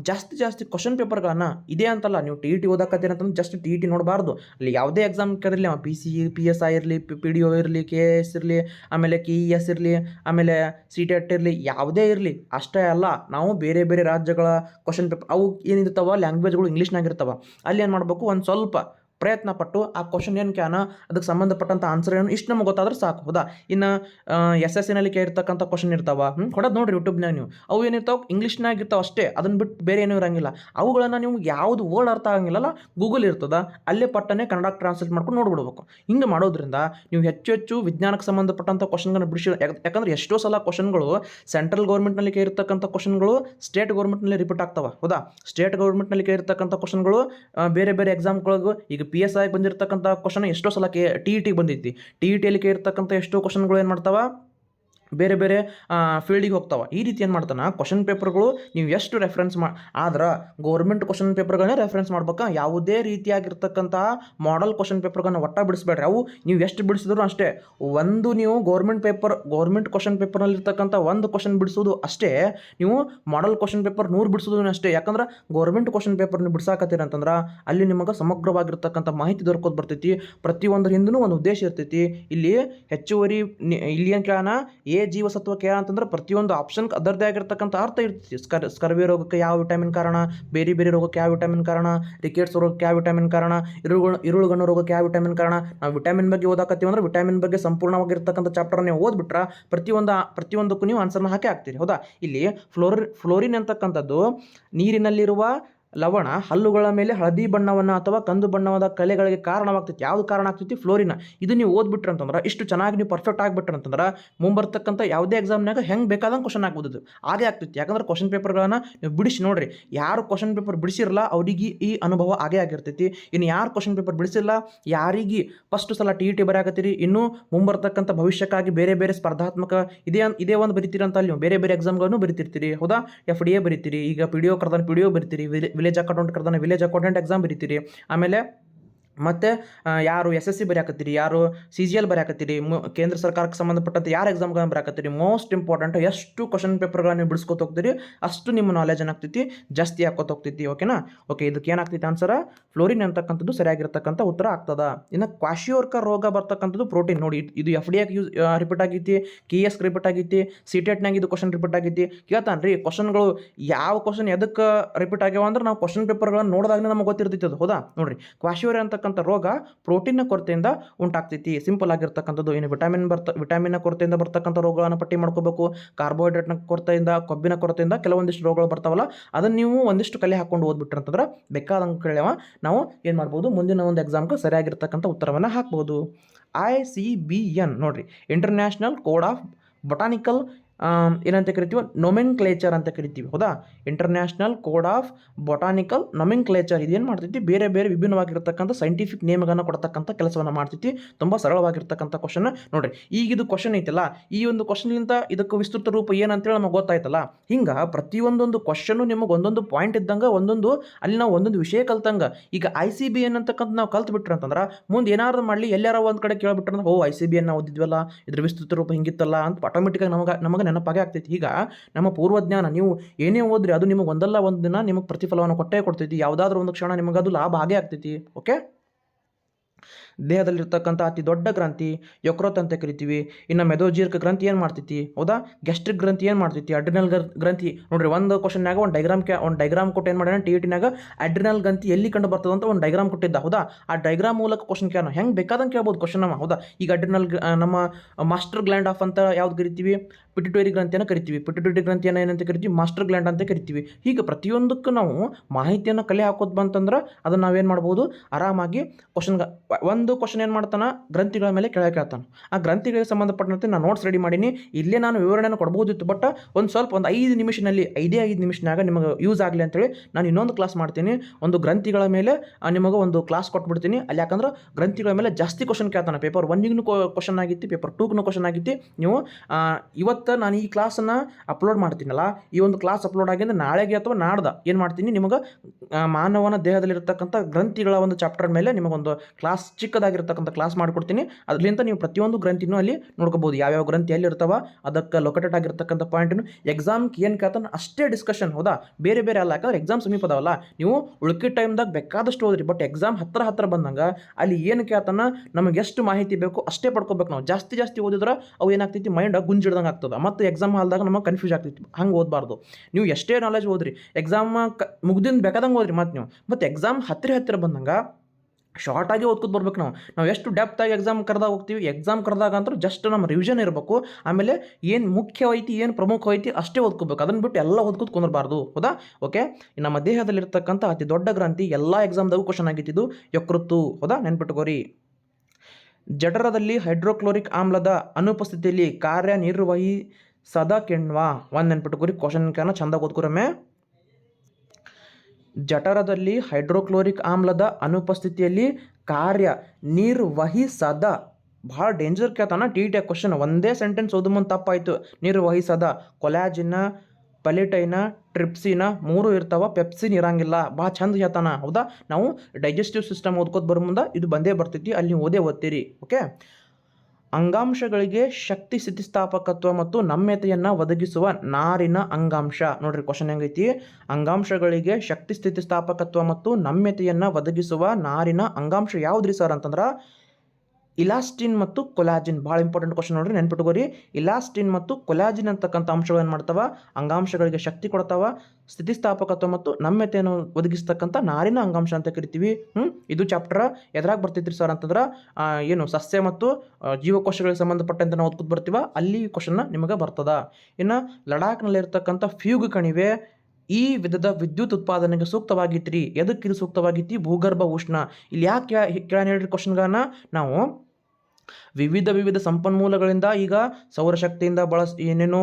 ಜಾಸ್ತಿ ಜಾಸ್ತಿ ಕ್ವಶನ್ ಪೇಪರ್ಗಳನ್ನು ಇದೇ ಅಂತಲ್ಲ, ನೀವು ಟಿ ಇ ಟಿ ಓದಕ್ಕಂತಂದ್ರೆ ಜಸ್ಟ್ ಟಿ ಇ ಟಿ ನೋಡಬಾರ್ದು. ಅಲ್ಲಿ ಯಾವುದೇ exam ಕರೀಲಿ P C P S I ಇರಲಿ ಪಿ ಡಿ ಒ ಇರಲಿ ಕೆ ಎಸ್ ಇರಲಿ, ಆಮೇಲೆ ಕೆ ಇ ಎಸ್ ಇರಲಿ, ಆಮೇಲೆ ಸಿ ಟೆಟ್ ಇರಲಿ, ಯಾವುದೇ ಇರಲಿ, ಅಷ್ಟೇ ಅಲ್ಲ, ನಾವು ಬೇರೆ ಬೇರೆ ರಾಜ್ಯಗಳ ಕ್ವಶನ್ ಪೇಪರ್ ಅವು ಏನಿರ್ತಾವೆ ಲ್ಯಾಂಗ್ವೇಜ್ಗಳು ಇಂಗ್ಲೀಷ್ನಾಗ ಇರ್ತಾವ. ಅಲ್ಲಿ ಏನು ಮಾಡಬೇಕು, ಒಂದು ಸ್ವಲ್ಪ ಪ್ರಯತ್ನ ಪಟ್ಟು ಆ ಕ್ವಶನ್ ಏನು ಕ್ಯಾನ ಅದಕ್ಕೆ ಸಂಬಂಧಪಟ್ಟಂಥ ಆನ್ಸರ್ ಏನು? ಇಷ್ಟು ನಮಗೆ ಗೊತ್ತಾದ್ರೆ ಸಾಕು, ಹೌದಾ? ಇನ್ನು ಎಸ್ ಎಸ್ ಎನಲ್ಲಿ ಕೇಳಿರ್ತಕ್ಕಂಥ ಕ್ವಶನ್ ಇರ್ತಾವ ಹ್ಞೂ ಕೊಡೋದು ನೋಡಿರಿ ಯೂಟ್ಯೂಬ್ನಾಗ ನೀವು. ಅವು ಏನಿರ್ತಾವೆ? ಇಂಗ್ಲೀಷ್ನಾಗ ಇರ್ತಾವೆ ಅಷ್ಟೇ. ಅದನ್ನು ಬಿಟ್ಟು ಬೇರೆ ಏನೂ ಇರಂಗಿಲ್ಲ. ಅವುಗಳನ್ನು ನಿಮ್ಗೆ ಯಾವುದು ವರ್ಡ್ ಅರ್ಥ ಆಗಂಗಿಲ್ಲಲ್ಲ ಗೂಗಲ್ ಇರ್ತದ. ಅಲ್ಲೇ ಪಟ್ಟನೆ ಕನ್ನಡ ಟ್ರಾನ್ಸ್ಲೇಟ್ ಮಾಡ್ಕೊಂಡು ನೋಡ್ಬಿಡ್ಬೇಕು. ಹಿಂಗೆ ಮಾಡೋದ್ರಿಂದ ನೀವು ಹೆಚ್ಚು ಹೆಚ್ಚು ವಿಜ್ಞಾನಕ್ಕೆ ಸಂಬಂಧಪಟ್ಟಂಥ ಕ್ವಶನ್ಗಳನ್ನ ಬಿಡಿಸಿ ಯಾಕ್- ಯಾಕಂದ್ರೆ ಎಷ್ಟೋ ಸಲ ಕ್ವಶನ್ಗಳು ಸೆಂಟ್ರಲ್ ಗೌರ್ಮೆಂಟ್ನಲ್ಲಿ ಕೇಳಿರ್ತಕ್ಕಂಥ ಕ್ವಶನ್ಗಳು ಸ್ಟೇಟ್ ಗೌರ್ಮೆಂಟ್ನಲ್ಲಿ ರಿಪೀಟ್ ಆಗ್ತಾವ, ಹೌದಾ? ಸ್ಟೇಟ್ ಗೌರ್ಮೆಂಟ್ನಲ್ಲಿ ಕೇಳಿರ್ತಕ್ಕಂಥ ಕ್ವಶನ್ಗಳು ಬೇರೆ ಬೇರೆ ಎಕ್ಸಾಮ್ಗಳಿಗೂ ಈಗ ಪಿ ಎಸ್ ಐ ಬಂದಿರತಕ್ಕಂಥ ಕ್ವಶನ್ ಎಷ್ಟೋ ಸಲ ಕೆ ಟಿ ಇ ಟಿಗೆ ಬಂದೈತಿ ಟಿ ಇ ಟಿಯಲ್ಲಿ ಇರ್ತಕ್ಕಂಥ ಎಷ್ಟೋ ಕ್ವಶನ್ಗಳು ಏನು ಮಾಡ್ತಾವ? ಬೇರೆ ಬೇರೆ ಫೀಲ್ಡಿಗೆ ಹೋಗ್ತಾವೆ. ಈ ರೀತಿ ಏನು ಮಾಡ್ತಾನೆ? ಕ್ವಶನ್ ಪೇಪರ್ಗಳು ನೀವು ಎಷ್ಟು ರೆಫರೆನ್ಸ್ ಮಾ, ಆದ್ರೆ ಗೌರ್ಮೆಂಟ್ ಕ್ವಶನ್ ಪೇಪರ್ಗಳನ್ನೇ ರೆಫರೆನ್ಸ್ ಮಾಡ್ಬೇಕಾ. ಯಾವುದೇ ರೀತಿಯಾಗಿರ್ತಕ್ಕಂಥ ಮಾಡಲ್ ಕ್ವಶನ್ ಪೇಪರ್ಗಳನ್ನ ಒಟ್ಟ ಬಿಡಿಸ್ಬೇಡ್ರಿ. ಅವು ನೀವು ಎಷ್ಟು ಬಿಡಿಸಿದ್ರು ಅಷ್ಟೇ. ಒಂದು ನೀವು ಗೌರ್ಮೆಂಟ್ ಪೇಪರ್ ಗೌರ್ಮೆಂಟ್ ಕ್ವಶನ್ ಪೇಪರ್ನಲ್ಲಿರ್ತಕ್ಕಂಥ ಒಂದು ಕ್ವಶನ್ ಬಿಡಿಸೋದು ಅಷ್ಟೇ. ನೀವು ಮಾಡಲ್ ಕ್ವಶನ್ ಪೇಪರ್ ನೂರು ಬಿಡಿಸೋದು ಅಷ್ಟೇ. ಯಾಕಂದ್ರೆ ಗೌರ್ಮೆಂಟ್ ಕ್ವಶನ್ ಪೇಪರ್ ನೀವು ಬಿಡ್ಸಾಕತ್ತೀರಿ ಅಂತಂದ್ರೆ ಅಲ್ಲಿ ನಿಮಗೆ ಸಮಗ್ರವಾಗಿರ್ತಕ್ಕಂಥ ಮಾಹಿತಿ ದೊರಕೋದು ಬರ್ತೈತಿ. ಪ್ರತಿಯೊಂದರ ಹಿಂದೂ ಒಂದು ಉದ್ದೇಶ ಇರ್ತೈತಿ. ಇಲ್ಲಿ ಹೆಚ್ಚುವರಿ ಇಲ್ಲಿ ಏನು ಕೇಳೋಣ ಎ ಜೀವಸತ್ವ ಕೆ ಅಂತಂದ್ರೆ ಪ್ರತಿಯೊಂದು ಆಪ್ಷನ್ ಅದರದೇ ಆಗಿರ್ತಕ್ಕಂಥ ಅರ್ಥ ಇರ್ತೈತಿ. ಸ್ಕರ್, ಸ್ಕರ್ವಿ ರೋಗಕ್ಕೆ ಯಾವ ವಿಟಮಿನ್ ಕಾರಣ? ಬೇರೆ ಬೇರೆ ರೋಗಕ್ಕೆ ಯಾವ ವಿಟಮಿನ್ ಕಾರಣ? ರಿಕೆಟ್ಸ್ ರೋಗಕ್ಕೆ ಯಾವ ವಿಟಮಿನ್ ಕಾರಣ? ಇರುಳು ಇರುಳುಗಣ್ಣು ರೋಗಕ್ಕೆ ಯಾವ ವಿಟಮಿನ್ ಕಾರಣ? ನಾವು ವಿಟಮಿನ್ ಬಗ್ಗೆ ಓದಾಕತ್ತೀವಿ ಅಂದ್ರೆ ವಿಟಮಿನ್ ಬಗ್ಗೆ ಸಂಪೂರ್ಣವಾಗಿರ್ತಕ್ಕಂಥ ಚಾಪ್ಟರ್ ನೀವು ಓದ್ಬಿಟ್ರೆ ಪ್ರತಿಯೊಂದು, ಪ್ರತಿಯೊಂದಕ್ಕೂ ನೀವು ಆನ್ಸರ್ನ ಹಾಕಿ ಹಾಕ್ತೀರಿ ಹೌದಾ? ಇಲ್ಲಿ ಫ್ಲೋರ್ ಫ್ಲೋರಿನ್ ಅಂತಕ್ಕಂಥದ್ದು ನೀರಿನಲ್ಲಿರುವ ಲವಣ ಹಲ್ಲುಗಳ ಮೇಲೆ ಹಳದಿ ಬಣ್ಣವನ್ನು ಅಥವಾ ಕಂದು ಬಣ್ಣವಾದ ಕಲೆಗಳಿಗೆ ಕಾರಣವಾಗ್ತೈತಿ. ಯಾವ್ದು ಕಾರಣ ಆಗ್ತೈತಿ? ಫ್ಲೋರಿನ. ಇದು ನೀವು ಓದ್ಬಿಟ್ರೆ ಅಂತಂದ್ರೆ, ಇಷ್ಟು ಚೆನ್ನಾಗಿ ನೀವು ಪರ್ಫೆಕ್ಟ್ ಆಗಿಬಿಟ್ರೆ ಅಂತಂದ್ರೆ, ಮುಂಬರ್ತಕ್ಕಂಥ ಯಾವುದೇ ಎಕ್ಸಾಮ್ನಾಗ ಹೆಂಗೆ ಬೇಕಾದಂಗೆ ಕ್ವಶನ್ ಆಗ್ಬೋದು ಹಾಗೆ ಆಗ್ತೈತಿ. ಯಾಕಂದ್ರೆ ಕ್ವಶನ್ ಪೇಪರ್ಗಳನ್ನು ನೀವು ಬಿಡಿಸಿ ನೋಡ್ರಿ. ಯಾರು ಕ್ವಶನ್ ಪೇಪರ್ ಬಿಡಿಸಿರಲ್ಲ, ಅವರಿಗೆ ಈ ಅನುಭವ ಆಗೇ ಆಗಿರ್ತೈತಿ. ಇನ್ನು ಯಾರು ಕ್ವಶನ್ ಪೇಪರ್ ಬಿಡಿಸಿಲ್ಲ, ಯಾರಿಗೆ ಫಸ್ಟ್ ಸಲ ಟಿ ಇ ಟಿ ಬರೆಯಾಕತ್ತೀರಿ, ಇನ್ನೂ ಮುಂಬರ್ತಕ್ಕಂಥ ಭವಿಷ್ಯಕ್ಕಾಗಿ ಬೇರೆ ಬೇರೆ ಸ್ಪರ್ಧಾತ್ಮಕ ಇದೇ ಇದೇ ಒಂದು ಬರಿತೀರಿ ಅಂತ ಅಲ್ಲಿ ನೀವು ಬೇರೆ ಬೇರೆ ಎಕ್ಸಾಮ್ಗಳನ್ನು ಬರಿತಿರ್ತೀರಿ. ಹೌದಾ? ಎಫ್ ಡಿ ಎ ಬರಿತೀರಿ. ಈಗ ಪಿ ಡಿ ಒ ಕರ್ದಾನ ಪಿ ಡಿ ಒ ಬರಿತೀರಿ. ವಿಲೇಜ್ ಅಕೌಂಟೆಂಟ್ ಕರ್ದಾನ ವಿಲೇಜ್ ಅಕೌಂಟೆಂಟ್ ಎಕ್ಸಾಮ್ ಬರೀತೀರಿ. ಆಮೇಲೆ ಮತ್ತು ಯಾರು ಎಸ್ ಎಸ್ ಸಿ ಬರೆಯಾಕತ್ತೀರಿ, ಯಾರು ಸಿ ಜಿ ಎಲ್ ಬರೆಯಾಕತ್ತೀರಿ, ಮು, ಕೇಂದ್ರ ಸರ್ಕಾರಕ್ಕೆ ಸಂಬಂಧಪಟ್ಟಂತೆ ಯಾರು ಎಕ್ಸಾಮ್ಗಳನ್ನ ಬರೆಯಾಕತ್ತೀರಿ ಮೋಸ್ಟ್ ಇಂಪಾರ್ಟೆಂಟ್ ಎಷ್ಟು ಕ್ವಶನ್ ಪೇಪರ್ಗಳನ್ನು ನೀವು ಬಿಡಿಸ್ಕೊತ ಹೋಗ್ತೀರಿ, ಅಷ್ಟು ನಿಮ್ಮ ನಾಲೆಜ್ ಏನಾಗ್ತೈತಿ ಜಾಸ್ತಿ ಹಾಕೋತ ಹೋಗ್ತೈತಿ ಓಕೆನಾ ಓಕೆ ಇದಕ್ಕೆ ಏನಾಗ್ತೈತಿ ಆನ್ಸರ ಫ್ಲೋರಿನ್ ಅಂತಕ್ಕಂಥದ್ದು ಸರಿಯಾಗಿರ್ತಕ್ಕಂಥ ಉತ್ತರ ಆಗ್ತದ. ಇನ್ನು ಕ್ವಾಶಿಯೋರ್ಕ ರೋಗ ಬರ್ತಕ್ಕಂಥದ್ದು ಪ್ರೋಟೀನ್ ನೋಡಿ, ಇದು- ಎಫ್ ಡಿ ಎಕ್ ಯೂಸ್ ರಿಪೀಟ್ ಆಗೈತಿ ಕೆ ಎಸ್ ರಿಪೀಟ್ ಆಗೈತಿ ಸಿ ಟೆಟ್ನಾಗ ಇದು ಕ್ವಶನ್ ರಿಪೀಟ್ ಆಗೈತಿ. ಕೇಳ್ತಾನೆ ರೀ ಕ್ವಶನ್ಗಳು ಯಾವ ಕ್ವಶನ್ ಎದಕ್ಕೆ ರಿಪೀಟ್ ಆಗ್ಯಾವ ಅಂದ್ರೆ, ನಾವು ಕ್ವಶನ್ ಪೇಪರ್ಗಳನ್ನು ನೋಡಿದಾಗ ನಮಗೆ ಗೊತ್ತಿರ್ತೈತಿ ಅದು, ಹೌದಾ? ನೋಡ್ರಿ ಕ್ವಾಶಿಯೋರ್ ಅಂತಕ್ಕಂಥ ರೋಗ ಪ್ರೋಟೀನ್ನ ಕೊರತೆಯಿಂದ ಉಂಟಾಗ್ತೈತಿ. ಸಿಂಪಲ್ ಆಗಿರ್ತಕ್ಕಂಥದ್ದು. ಏನು ವಿಟಮಿನ್ ಬರ್ತ ವಿಟಮಿನ್ನ ಕೊರತೆಯಿಂದ ಬರ್ತಕ್ಕಂಥ ರೋಗಗಳನ್ನು ಪಟ್ಟಿ ಮಾಡ್ಕೋಬೇಕು. ಕಾರ್ಬೋಹೈಡ್ರೇಟ್ನ ಕೊರತೆಯಿಂದ, ಕೊಬ್ಬಿನ ಕೊರತೆಯಿಂದ ಕೆಲವೊಂದಿಷ್ಟು ರೋಗಗಳು ಬರ್ತಾವಲ್ಲ, ಅದನ್ನು ನೀವು ಒಂದಿಷ್ಟು ಕಲೆ ಹಾಕೊಂಡು ಓದ್ಬಿಟ್ರಂತಂದ್ರೆ ಬೇಕಾದಂಗೆ ಕೇಳ್ಯಾವ. ನಾವು ಏನು ಮಾಡ್ಬೋದು? ಮುಂದಿನ ಒಂದು ಎಕ್ಸಾಮ್ಗೆ ಸರಿಯಾಗಿರ್ತಕ್ಕಂಥ ಉತ್ತರವನ್ನು ಹಾಕ್ಬೋದು. ಐ ಸಿ ಬಿ ಎನ್ ನೋಡಿರಿ. ಇಂಟರ್ನ್ಯಾಷನಲ್ ಕೋಡ್ ಆಫ್ ಬೊಟಾನಿಕಲ್ ಏನಂತ ಕರಿತೀವಿ? ನೊಮೆನ್ ಕ್ಲೇಚರ್ ಅಂತ ಕರಿತೀವಿ, ಹೌದಾ? International code of botanical nomenclature ಇದೇನು ಮಾಡ್ತೈತಿ? ಬೇರೆ ಬೇರೆ ವಿಭಿನ್ನವಾಗಿರ್ತಕ್ಕಂಥ ಸೈಂಟಿಫಿಕ್ ನೇಮಗಳನ್ನು ಕೊಡ್ತಕ್ಕಂಥ ಕೆಲಸವನ್ನು ಮಾಡ್ತೈತಿ. ತುಂಬ ಸರಳವಾಗಿರ್ತಕ್ಕಂಥ ಕ್ವಶನ್ ನೋಡ್ರಿ ಈಗ ಇದು ಕ್ವಶನ್ ಐತಲ್ಲ, ಈ ಒಂದು ಕ್ವಶನ್ಲಿಂದ ಇದಕ್ಕೆ ವಿಸ್ತೃತ ರೂಪ ಏನಂತೇಳಿ ನಮಗೆ ಗೊತ್ತಾಯ್ತಲ್ಲ? ಹಿಂಗೆ ಪ್ರತಿಯೊಂದೊಂದು ಕ್ವಶನ್ನು ನಿಮಗೆ ಒಂದೊಂದು ಪಾಯಿಂಟ್ ಇದ್ದಂಗೆ, ಒಂದೊಂದು ಅಲ್ಲಿ ನಾವು ಒಂದೊಂದು ವಿಷಯ ಕಲ್ತಂಗೆ. ಈಗ ಐ ಸಿ ಬಿ ಏನಂತಕ್ಕಂಥ ನಾವು ಕಲ್ತು ಬಿಟ್ರಿ ಅಂತಂದ್ರೆ, ಮುಂದೆ ಏನಾದ್ರು ಮಾಡಲಿ ಎಲ್ಲಾರ ಒಂದು ಕಡೆ ಕೇಳಿಬಿಟ್ರೆ ಓ ಐ ಸಿ ಬಿ ಅನ್ನು ಓದಿದ್ವಲ್ಲ, ಇದ್ರ ವಿಸ್ತೃತ ರೂಪ ಹಿಂಗಿತ್ತಲ್ಲ ಅಂತ ಆಟೋಮೆಟಿಕಾಗಿ ನಮಗೆ ನಮಗೆ ನೆನಪಾಗೆ ಆಗ್ತೈತಿ. ಈಗ ನಮ್ಮ ಪೂರ್ವಜ್ಞಾನ, ನೀವು ಏನೇ ಓದ್ರಿ ಅದು ನಿಮಗೆ ಒಂದಲ್ಲ ಒಂದು ದಿನ ನಿಮಗೆ ಪ್ರತಿಫಲವನ್ನು ಕೊಟ್ಟೇ ಕೊಡ್ತೈತಿ. ಯಾವುದಾದ್ರೂ ಒಂದು ಕ್ಷಣ ನಿಮಗೆ ಅದು ಲಾಭ ಆಗೇ ಆಗ್ತೈತಿ. ಓಕೆ ದೇಹದಲ್ಲಿರ್ತಕ್ಕಂಥ ಅತಿ ದೊಡ್ಡ ಗ್ರಂಥಿ ಯಕೃತ್ ಅಂತ ಕರಿತೀವಿ. ಇನ್ನು ಮೆದೋಜೀರ್ಕ ಗ್ರಂಥಿ ಏನು ಮಾಡ್ತೈತಿ? ಹೌದಾ? ಗ್ಯಾಸ್ಟ್ರಿಕ್ ಗ್ರಂಥಿ ಏನು ಮಾಡ್ತೈತಿ? ಅಡ್ರಿನಲ್ ಗ್ರಂಥಿ. ನೋಡ್ರಿ, ಒಂದು ಕ್ವಶನ್ನಾಗ ಒಂದು ಡೈಗ್ರಾಮ್ ಕ್ಯಾ ಒಂದು ಡೈಗ್ರಾಮ್ ಕೊಟ್ಟು ಏನು ಮಾಡ್ಯಾನ? ಟಿ ಟಿನಾಗ ಅಡ್ರಿನಲ್ ಗ್ರಂಥಿ ಎಲ್ಲಿ ಕಂಡು ಬರ್ತದೆ ಅಂತ ಒಂದು ಡೈಗ್ರಾಮ್ ಕೊಟ್ಟಿದ್ದ. ಹೌದಾ? ಆ ಡೈಗ್ರಾಮ್ ಮೂಲಕ ಕ್ವಶನ್ ಕೇಳೋಣ. ಹೆಂಗೆ ಬೇಕಾದಂಗೆ ಕೇಳ್ಬೋದು ಕ್ವಶನ್ ಅಮ್ಮ ಹೌದಾ? ಈಗ ಅಡ್ರಿನಲ್ ನಮ್ಮ ಮಾಸ್ಟರ್ ಗ್ಲ್ಯಾಂಡ್ ಆಫ್ ಅಂತ ಯಾವ್ದು ಕರಿತೀವಿ? ಪಿಟ್ಯುಟರಿ ಗ್ರಂಥಿಯನ್ನು ಕರಿತೀವಿ. ಪಿಟ್ಯುಟರಿ ಗ್ರಂಥಿಯನ್ನು ಏನಂತ ಕರಿತೀವಿ? ಮಾಸ್ಟರ್ ಗ್ಲ್ಯಾಂಡ್ ಅಂತ ಕರಿತೀವಿ. ಹೀಗೆ ಪ್ರತಿಯೊಂದಕ್ಕೂ ನಾವು ಮಾಹಿತಿಯನ್ನು ಕಲೆ ಹಾಕೋದು ಬಂತಂದ್ರೆ ಅದನ್ನು ನಾವೇನು ಮಾಡ್ಬೋದು? ಆರಾಮಾಗಿ ಕ್ವಶನ್ಗೆ ಒಂದು ಕ್ವಶನ್ ಏನು ಮಾಡ್ತಾನೆ? ಗ್ರಂಥಿಗಳ ಮೇಲೆ ಕೆಳಗೆ ಕೇಳ್ತಾನೆ. ಆ ಗ್ರಂಥಿಗಳಿಗೆ ಸಂಬಂಧಪಟ್ಟಂತೆ ನಾನು ನೋಟ್ಸ್ ರೆಡಿ ಮಾಡೀನಿ. ಇಲ್ಲೇ ನಾನು ವಿವರಣೆಯನ್ನು ಕೊಡ್ಬೋದಿತ್ತು ಬಟ್ ಒಂದು ಸ್ವಲ್ಪ ಒಂದು ಐದು ನಿಮಿಷನಲ್ಲಿ ಐದೇ ಐದು ನಿಮಿಷನಾಗ ನಿಮಗೆ ಯೂಸ್ ಆಗಲಿ ಅಂತೇಳಿ ನಾನು ಇನ್ನೊಂದು ಕ್ಲಾಸ್ ಮಾಡ್ತೀನಿ. ಒಂದು ಗ್ರಂಥಿಗಳ ಮೇಲೆ ನಿಮಗೆ ಒಂದು ಕ್ಲಾಸ್ ಕೊಟ್ಬಿಡ್ತೀನಿ. ಅಲ್ಲಿ ಯಾಕಂದ್ರೆ ಗ್ರಂಥಿಗಳ ಮೇಲೆ ಜಾಸ್ತಿ ಕ್ವಶನ್ ಕೇಳ್ತಾನೆ. ಪೇಪರ್ ಒನ್ನಿಗೂ ಕ್ವಶನ್ ಆಗಿತ್ತು ಪೇಪರ್ ಟೂಗೂ ಕ್ವಶನ್ ಆಗಿತ್ತು. ನೀವು ಆ, ಇವತ್ತು ನಾನು ಈ ಕ್ಲಾಸನ್ನು ಅಪ್ಲೋಡ್ ಮಾಡ್ತೀನಲ್ಲ, ಈ ಒಂದು ಕ್ಲಾಸ್ ಅಪ್ಲೋಡ್ ಆಗಿಂದ ನಾಳೆಗೆ ಅಥವಾ ನಾಡ್ದ ಏನು ಮಾಡ್ತೀನಿ, ನಿಮಗೆ ಮಾನವನ ದೇಹದಲ್ಲಿರತಕ್ಕಂಥ ಗ್ರಂಥಿಗಳ ಒಂದು ಚಾಪ್ಟರ್ ಮೇಲೆ ನಿಮಗೊಂದು ಕ್ಲಾಸ್ ಚಿಕ್ಕದಾಗಿರ್ತಕ್ಕಂಥ ಕ್ಲಾಸ್ ಮಾಡಿಕೊಡ್ತೀನಿ. ಅದರಿಂದ ನೀವು ಪ್ರತಿಯೊಂದು ಗ್ರಂಥಿನೂ ಅಲ್ಲಿ ನೋಡ್ಕೋಬೋದು. ಯಾವ್ಯಾವ ಗ್ರಂಥಿ ಎಲ್ಲಿ ಇರ್ತಾವ, ಅದಕ್ಕೆ ಲೊಕೇಟೆಡ್ ಆಗಿರ್ತಕ್ಕಂಥ ಪಾಯಿಂಟನ್ನು ಎಕ್ಸಾಮ್ಗೆ ಏನು ಕೇಳ್ತಾನೆ ಅಷ್ಟೇ ಡಿಸ್ಕಷನ್ ಹೌದಾ? ಬೇರೆ ಬೇರೆ ಅಲ್ಲ, ಯಾಕಂದ್ರೆ ಎಕ್ಸಾಮ್ ಸಮೀಪ ಅದಾವಲ್ಲ. ನೀವು ಉಳ್ಕಿ ಟೈಮ್ದಾಗ ಬೇಕಾದಷ್ಟು ಓದ್ರಿ ಬಟ್ ಎಕ್ಸಾಮ್ ಹತ್ತಿರ ಹತ್ತಿರ ಬಂದಂಗೆ ಅಲ್ಲಿ ಏನು ಕೇಳ್ತಾನ, ನಮಗೆ ಎಷ್ಟು ಮಾಹಿತಿ ಬೇಕು ಅಷ್ಟೇ ಪಡ್ಕೋಬೇಕು ನಾವು. ಜಾಸ್ತಿ ಜಾಸ್ತಿ ಓದಿದ್ರೆ ಅವು ಏನಾಗ್ತೈತಿ ಮೈಂಡ್ ಗುಂಜಿಡ್ದಂಗೆ ಆಗ್ತದೆ. ಮತ್ತು ಎಕ್ಸಾಮ್ ಹಾಲ್ದಾಗ ನಮಗೆ ಕನ್ಫ್ಯೂಸ್ ಆಗ್ತೈತಿ. ಹಂಗೆ ಓದಬಾರ್ದು. ನೀವು ಎಷ್ಟೇ ನಾಲೆಜ್ ಓದ್ರಿ ಎಕ್ಸಾಮ್ ಕ ಮುಗ್ದಿನ ಬೇಕಾದಂಗೆ ಓದ್ರಿ ಮತ್ತು ನೀವು. ಮತ್ತು ಎಕ್ಸಾಮ್ ಹತ್ತಿರ ಹತ್ತಿರ ಬಂದಂಗೆ ಶಾರ್ಟಾಗಿ ಓದ್ಕೊತ ಬರ್ಬೇಕು ನಾವು. ನಾವು ಎಷ್ಟು ಡೆಪ್ತಾಗಿ ಎಕ್ಸಾಮ್ ಕರೆದಾಗ ಹೋಗ್ತೀವಿ ಎಕ್ಸಾಮ್ ಕರೆದಾಗ ಅಂತೂ ಜಸ್ಟ್ ನಮ್ಮ ರಿವಿಷನ್ ಇರಬೇಕು. ಆಮೇಲೆ ಏನು ಮುಖ್ಯವಾಯ್ತಿ, ಏನು ಪ್ರಮುಖವಾಯ್ತಿ ಅಷ್ಟೇ ಓದ್ಕೋಬೇಕು. ಅದನ್ನು ಬಿಟ್ಟು ಎಲ್ಲ ಓದ್ಕೊತ ಕುಂದ್ರಬಾರ್ದು. ಹೌದಾ? ಓಕೆ? ನಮ್ಮ ದೇಹದಲ್ಲಿರ್ತಕ್ಕಂಥ ಅತಿ ದೊಡ್ಡ ಗ್ರಂಥಿ ಎಲ್ಲ ಎಕ್ಸಾಮ್ದಾಗೂ ಕ್ವಶನ್ ಆಗಿತ್ತಿದ್ದು ಯಕೃತ್ತು. ಹೌದಾ? ನೆನ್ಪಿಟ್ಕೋರಿ. ಜಠರದಲ್ಲಿ ಹೈಡ್ರೋಕ್ಲೋರಿಕ್ ಆಮ್ಲದ ಅನುಪಸ್ಥಿತಿಯಲ್ಲಿ ಕಾರ್ಯನಿರ್ವಹಿಸದ ಕಿಣ್ವ. ಒಂದು ನೆನ್ಪಿಟ್ಕೋರಿ ಕ್ವಶನ್ ಕ್ಯಾನ ಚಂದ ಓದ್ಕೊರಮ್ಮೆ ಜಠರದಲ್ಲಿ ಹೈಡ್ರೋಕ್ಲೋರಿಕ್ ಆಮ್ಲದ ಅನುಪಸ್ಥಿತಿಯಲ್ಲಿ ಕಾರ್ಯ ನಿರ್ವಹಿಸದ. ಭಾಳ ಡೇಂಜರ್ ಕೇಳ್ತಾನ ಟಿ ಟಿ ಕ್ವಶನ್ ಒಂದೇ ಸೆಂಟೆನ್ಸ್ ಓದು ಮುಂದೆ ತಪ್ಪಾಯಿತು. ನಿರ್ವಹಿಸದ ಕೊಲಾಜಿನ ಪಲಿಟೈನ, ಟ್ರಿಪ್ಸಿನ ಮೂರು ಇರ್ತಾವ, ಪೆಪ್ಸಿನ್ ಇರಂಗಿಲ್ಲ. ಭಾಳ ಚಂದ ಹೇಳ್ತಾನ. ಹೌದಾ? ನಾವು ಡೈಜೆಸ್ಟಿವ್ ಸಿಸ್ಟಮ್ ಓದ್ಕೋತ ಬರೋ ಮುಂದೆ ಇದು ಬಂದೇ ಬರ್ತೈತಿ. ಅಲ್ಲಿ ಓದೇ ಓದ್ತೀರಿ. ಓಕೆ? ಅಂಗಾಂಶಗಳಿಗೆ ಶಕ್ತಿ ಸ್ಥಿತಿಸ್ಥಾಪಕತ್ವ ಮತ್ತು ನಮ್ಯತೆಯನ್ನು ಒದಗಿಸುವ ನಾರಿನ ಅಂಗಾಂಶ. ನೋಡ್ರಿ ಕ್ವಶನ್ ಹೆಂಗೈತಿ ಅಂಗಾಂಶಗಳಿಗೆ ಶಕ್ತಿ ಸ್ಥಿತಿಸ್ಥಾಪಕತ್ವ ಮತ್ತು ನಮ್ಯತೆಯನ್ನು ಒದಗಿಸುವ ನಾರಿನ ಅಂಗಾಂಶ ಯಾವ್ದ್ರಿ ಸರ್ ಅಂತಂದ್ರೆ ಇಲಾಸ್ಟಿನ್ ಮತ್ತು ಕೊಲಾಜಿನ್. ಭಾಳ ಇಂಪಾರ್ಟೆಂಟ್ ಕ್ವಶನ್ ನೋಡ್ರಿ ನೆನ್ಪಿಟ್ಕೋರಿ ಇಲಾಸ್ಟಿನ್ ಮತ್ತು ಕೊಲಾಜಿನ್ ಅಂತಕ್ಕಂಥ ಅಂಶಗಳು ಏನು ಮಾಡ್ತಾವ? ಅಂಗಾಂಶಗಳಿಗೆ ಶಕ್ತಿ ಕೊಡ್ತಾವ, ಸ್ಥಿತಿಸ್ಥಾಪಕತ್ವ ಮತ್ತು ನಮ್ಯತೆಯನ್ನು ಒದಗಿಸ್ತಕ್ಕಂಥ ನಾರಿನ ಅಂಗಾಂಶ ಅಂತ ಕರಿತೀವಿ. ಹ್ಞೂ ಇದು ಚಾಪ್ಟರ್ ಎದ್ರಾಗ ಬರ್ತೈತ್ರಿ ಸರ್ ಅಂತಂದ್ರೆ ಏನು ಸಸ್ಯ ಮತ್ತು ಜೀವಕೋಶಗಳಿಗೆ ಸಂಬಂಧಪಟ್ಟಂತೆ ನಾವು ಓದ್ಕೊತ ಬರ್ತೀವ, ಅಲ್ಲಿ ಕ್ವಶನ್ನ ನಿಮಗೆ ಬರ್ತದ. ಇನ್ನು ಲಡಾಖ್ನಲ್ಲಿರ್ತಕ್ಕಂಥ ಫ್ಯೂಗ್ ಕಣಿವೆ ಈ ವಿಧದ ವಿದ್ಯುತ್ ಉತ್ಪಾದನೆಗೆ ಸೂಕ್ತವಾಗಿತ್ರಿ. ಎದಕ್ಕೆ ಇದು ಸೂಕ್ತವಾಗಿತ್ತಿ ಭೂಗರ್ಭ ಉಷ್ಣ. ಇಲ್ಲಿ ಯಾಕೆ ಕೇಳ ಹೇಳಿದ ಕ್ವಶನ್ಗಳನ್ನ ನಾವು ವಿವಿಧ ವಿವಿಧ ಸಂಪನ್ಮೂಲಗಳಿಂದ ಈಗ ಸೌರಶಕ್ತಿಯಿಂದ ಬಳಸ್ ಏನೇನೋ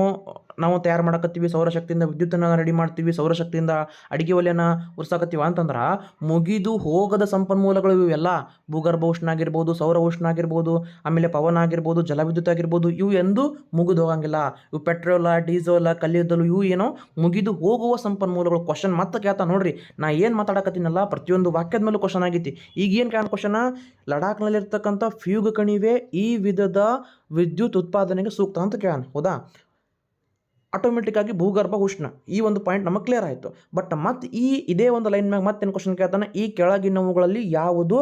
ನಾವು ತಯಾರು ಮಾಡಕತ್ತೀವಿ, ಸೌರಶಕ್ತಿಯಿಂದ ವಿದ್ಯುತ್ತನ್ನು ರೆಡಿ ಮಾಡ್ತೀವಿ, ಸೌರಶಕ್ತಿಯಿಂದ ಅಡಿಗೆ ಒಲೆಯನ್ನು ಉರ್ಸಾಕತ್ತೀವ ಅಂತಂದ್ರೆ ಮುಗಿದು ಹೋಗದ ಸಂಪನ್ಮೂಲಗಳು ಇವೆಲ್ಲ ಭೂಗರ್ಭ ಉಷ್ಣ ಆಗಿರ್ಬೋದು, ಸೌರ ಉಷ್ಣ ಆಗಿರ್ಬೋದು, ಆಮೇಲೆ ಪವನ ಆಗಿರ್ಬೋದು, ಜಲವಿದ್ಯುತ್ ಆಗಿರ್ಬೋದು, ಇವು ಎಂದು ಮುಗಿದು ಹೋಗಂಗಿಲ್ಲ. ಇವು ಪೆಟ್ರೋಲ, ಡೀಸೆಲ ಕಲ್ಲಿದ್ದಲು ಇವು ಏನೋ ಮುಗಿದು ಹೋಗುವ ಸಂಪನ್ಮೂಲಗಳು. ಕ್ವಶನ್ ಮತ್ತೆ ಕೇಳ್ತಾ ನೋಡ್ರಿ, ನಾ ಏನು ಮಾತಾಡಕತ್ತೀನಲ್ಲ, ಪ್ರತಿಯೊಂದು ವಾಕ್ಯದ ಮೇಲೂ ಕ್ವಶನ್ ಆಗೈತಿ. ಈಗ ಏನು ಕಾರಣ ಕ್ವಶನ ಲಡಾಖ್ನಲ್ಲಿರ್ತಕ್ಕಂಥ ಫ್ಯೂಗ್ ಕಣಿವೆ ಈ ವಿಧದ ವಿದ್ಯುತ್ ಉತ್ಪಾದನೆಗೆ ಸೂಕ್ತ ಅಂತ ಕೇಳೋಣ, ಹೌದಾ? ಆಟೋಮೆಟಿಕ್ ಆಗಿ ಭೂಗರ್ಭ ಉಷ್ಣ. ಈ ಒಂದು ಪಾಯಿಂಟ್ ನಮಗೆ ಕ್ಲಿಯರ್ ಆಯಿತು. ಬಟ್ ಮತ್ತೆ ಈ, ಇದೇ ಒಂದು ಲೈನ್ ಮ್ಯಾಗ ಮತ್ತೇನು ಕ್ವಶನ್ ಕೇಳ್ತಾನೆ? ಈ ಕೆಳಗಿನವುಗಳಲ್ಲಿ ಯಾವುದು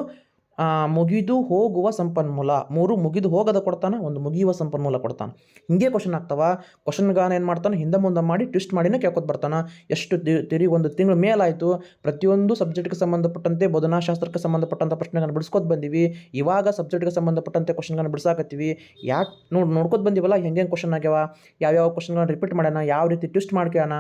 ಮುಗಿದು ಹೋಗುವ ಸಂಪನ್ಮೂಲ. ಮೂರು ಮುಗಿದು ಹೋಗದ ಕೊಡ್ತಾನೆ, ಒಂದು ಮುಗಿಯುವ ಸಂಪನ್ಮೂಲ ಕೊಡ್ತಾನೆ. ಹಿಂಗೆ ಕ್ವಶನ್ ಆಗ್ತಾವ. ಕ್ವಶನ್ಗಾನ ಏನು ಮಾಡ್ತಾನೆ? ಹಿಂದೆ ಮುಂದೆ ಮಾಡಿ ಟ್ವಿಸ್ಟ್ ಮಾಡಿನೇ ಕೇಳ್ಕೊತ ಬರ್ತಾನೆ. ಎಷ್ಟು ತಿರಿ ಒಂದು ತಿಂಗಳು ಮೇಲಾಯಿತು. ಪ್ರತಿಯೊಂದು ಸಬ್ಜೆಕ್ಟ್ಗೆ ಸಂಬಂಧಪಟ್ಟಂತೆ, ಬೋಧನಾಶಾಸ್ತ್ರಕ್ಕೆ ಸಂಬಂಧಪಟ್ಟಂಥ ಪ್ರಶ್ನೆಗಳನ್ನು ಬಿಡಿಸ್ಕೊತ ಬಂದೀವಿ. ಇವಾಗ ಸಬ್ಜೆಕ್ಟ್ಗೆ ಸಂಬಂಧಪಟ್ಟಂತೆ ಕ್ವಶನ್ಗಳನ್ನ ಬಿಡಿಸಾಕತ್ತೀವಿ. ಯಾಕೆ ನೋಡಿ, ನೋಡ್ಕೊತ ಬಂದೀವಲ್ಲ ಹೆಂಗೆ ಕ್ವಶನ್ ಆಗ್ಯಾವ? ಯಾವ್ಯಾವ ಕ್ವಶನ್ಗಳನ್ನ ರಿಪೀಟ್ ಮಾಡ್ಯಾನ? ಯಾವ ರೀತಿ ಟ್ವಿಸ್ಟ್ ಮಾಡ್ಕ್ಯಾನ?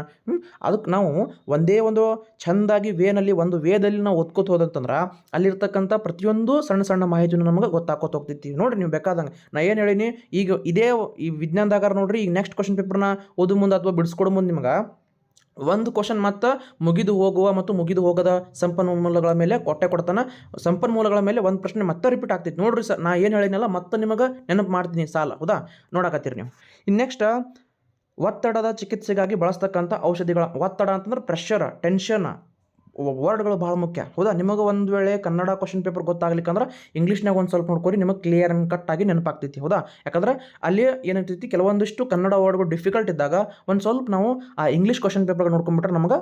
ಅದಕ್ಕೆ ನಾವು ಒಂದೇ ಒಂದು ಚೆಂದಾಗಿ ವೇನಲ್ಲಿ, ಒಂದು ವೇದಲ್ಲಿ ನಾವು ಓದ್ಕೋತ ಹೋದಂತಂದ್ರೆ ಅಲ್ಲಿರ್ತಕ್ಕಂಥ ಪ್ರತಿಯೊಂದು ಪ್ರತಿಯೊಂದು ಸಣ್ಣ ಸಣ್ಣ ಮಾಹಿತಿನೂ ನಮಗೆ ಗೊತ್ತಾಕೋತ ಹೋಗ್ತೈತಿ ನೋಡಿರಿ ನೀವು ಬೇಕಾದಂಗೆ. ನಾ ಏನು ಹೇಳೀನಿ, ಈಗ ಇದೇ ಈ ವಿಜ್ಞಾನದಾಗಾರ ನೋಡ್ರಿ, ಈಗ ನೆಕ್ಸ್ಟ್ ಕ್ವಶನ್ ಪೇಪರ್ನ ಓದು ಮುಂದೆ ಅಥವಾ ಬಿಡಿಸ್ಕೊಡೋ ಮುಂದೆ ನಿಮ್ಗೆ. ಒಂದು ಕ್ವಶನ್ ಮತ್ತು ಮುಗಿದು ಹೋಗುವ ಮತ್ತು ಮುಗಿದು ಹೋಗದ ಸಂಪನ್ಮೂಲಗಳ ಮೇಲೆ ಕೊಟ್ಟೆ ಕೊಡ್ತಾನೆ. ಸಂಪನ್ಮೂಲಗಳ ಮೇಲೆ ಒಂದು ಪ್ರಶ್ನೆ ಮತ್ತೆ ರಿಪೀಟ್ ಆಗ್ತೈತಿ ನೋಡ್ರಿ ಸರ್, ನಾ ಏನು ಹೇಳಿನಲ್ಲ, ಮತ್ತೆ ನಿಮಗೆ ನೆನಪು ಮಾಡ್ತೀನಿ ಸಾಲ. ಹೌದಾ? ನೋಡಕತ್ತೀರಿ ನೀವು. ಇನ್ನು ನೆಕ್ಸ್ಟ್ ಒತ್ತಡದ ಚಿಕಿತ್ಸೆಗಾಗಿ ಬಳಸ್ತಕ್ಕಂಥ ಔಷಧಿಗಳ, ಒತ್ತಡ ಅಂತಂದ್ರೆ ಪ್ರೆಷರ್ ಟೆನ್ಷನ್ ವರ್ಡ್ಗಳು ಭಾಳ ಮುಖ್ಯ. ಹೌದಾ? ನಿಮಗೆ ಒಂದು ವೇಳೆ ಕನ್ನಡ ಕ್ವಶನ್ ಪೇಪರ್ ಗೊತ್ತಾಗ್ಲಿಕ್ಕಂದ್ರೆ ಇಂಗ್ಲೀಷ್ನಾಗ ಒಂದು ಸ್ವಲ್ಪ ನೋಡ್ಕೊರಿ, ನಿಮಗೆ ಕ್ಲಿಯರ್ ಆ್ಯಂಡ್ ಕಟ್ ಆಗಿ ನೆನಪಾಗ್ತೈತಿ, ಹೌದಾ? ಯಾಕಂದ್ರೆ ಅಲ್ಲಿ ಏನಾಗ್ತೈತಿ ಕೆಲವೊಂದಿಷ್ಟು ಕನ್ನಡ ವರ್ಡ್ಗಳು ಡಿಫಿಕಲ್ಟ್ ಇದ್ದಾಗ ಒಂದು ಸ್ವಲ್ಪ ನಾವು ಆ ಇಂಗ್ಲೀಷ್ ಕ್ವಶನ್ ಪೇಪರ್ ನೋಡ್ಕೊಂಡ್ಬಿಟ್ರೆ ನಮಗೆ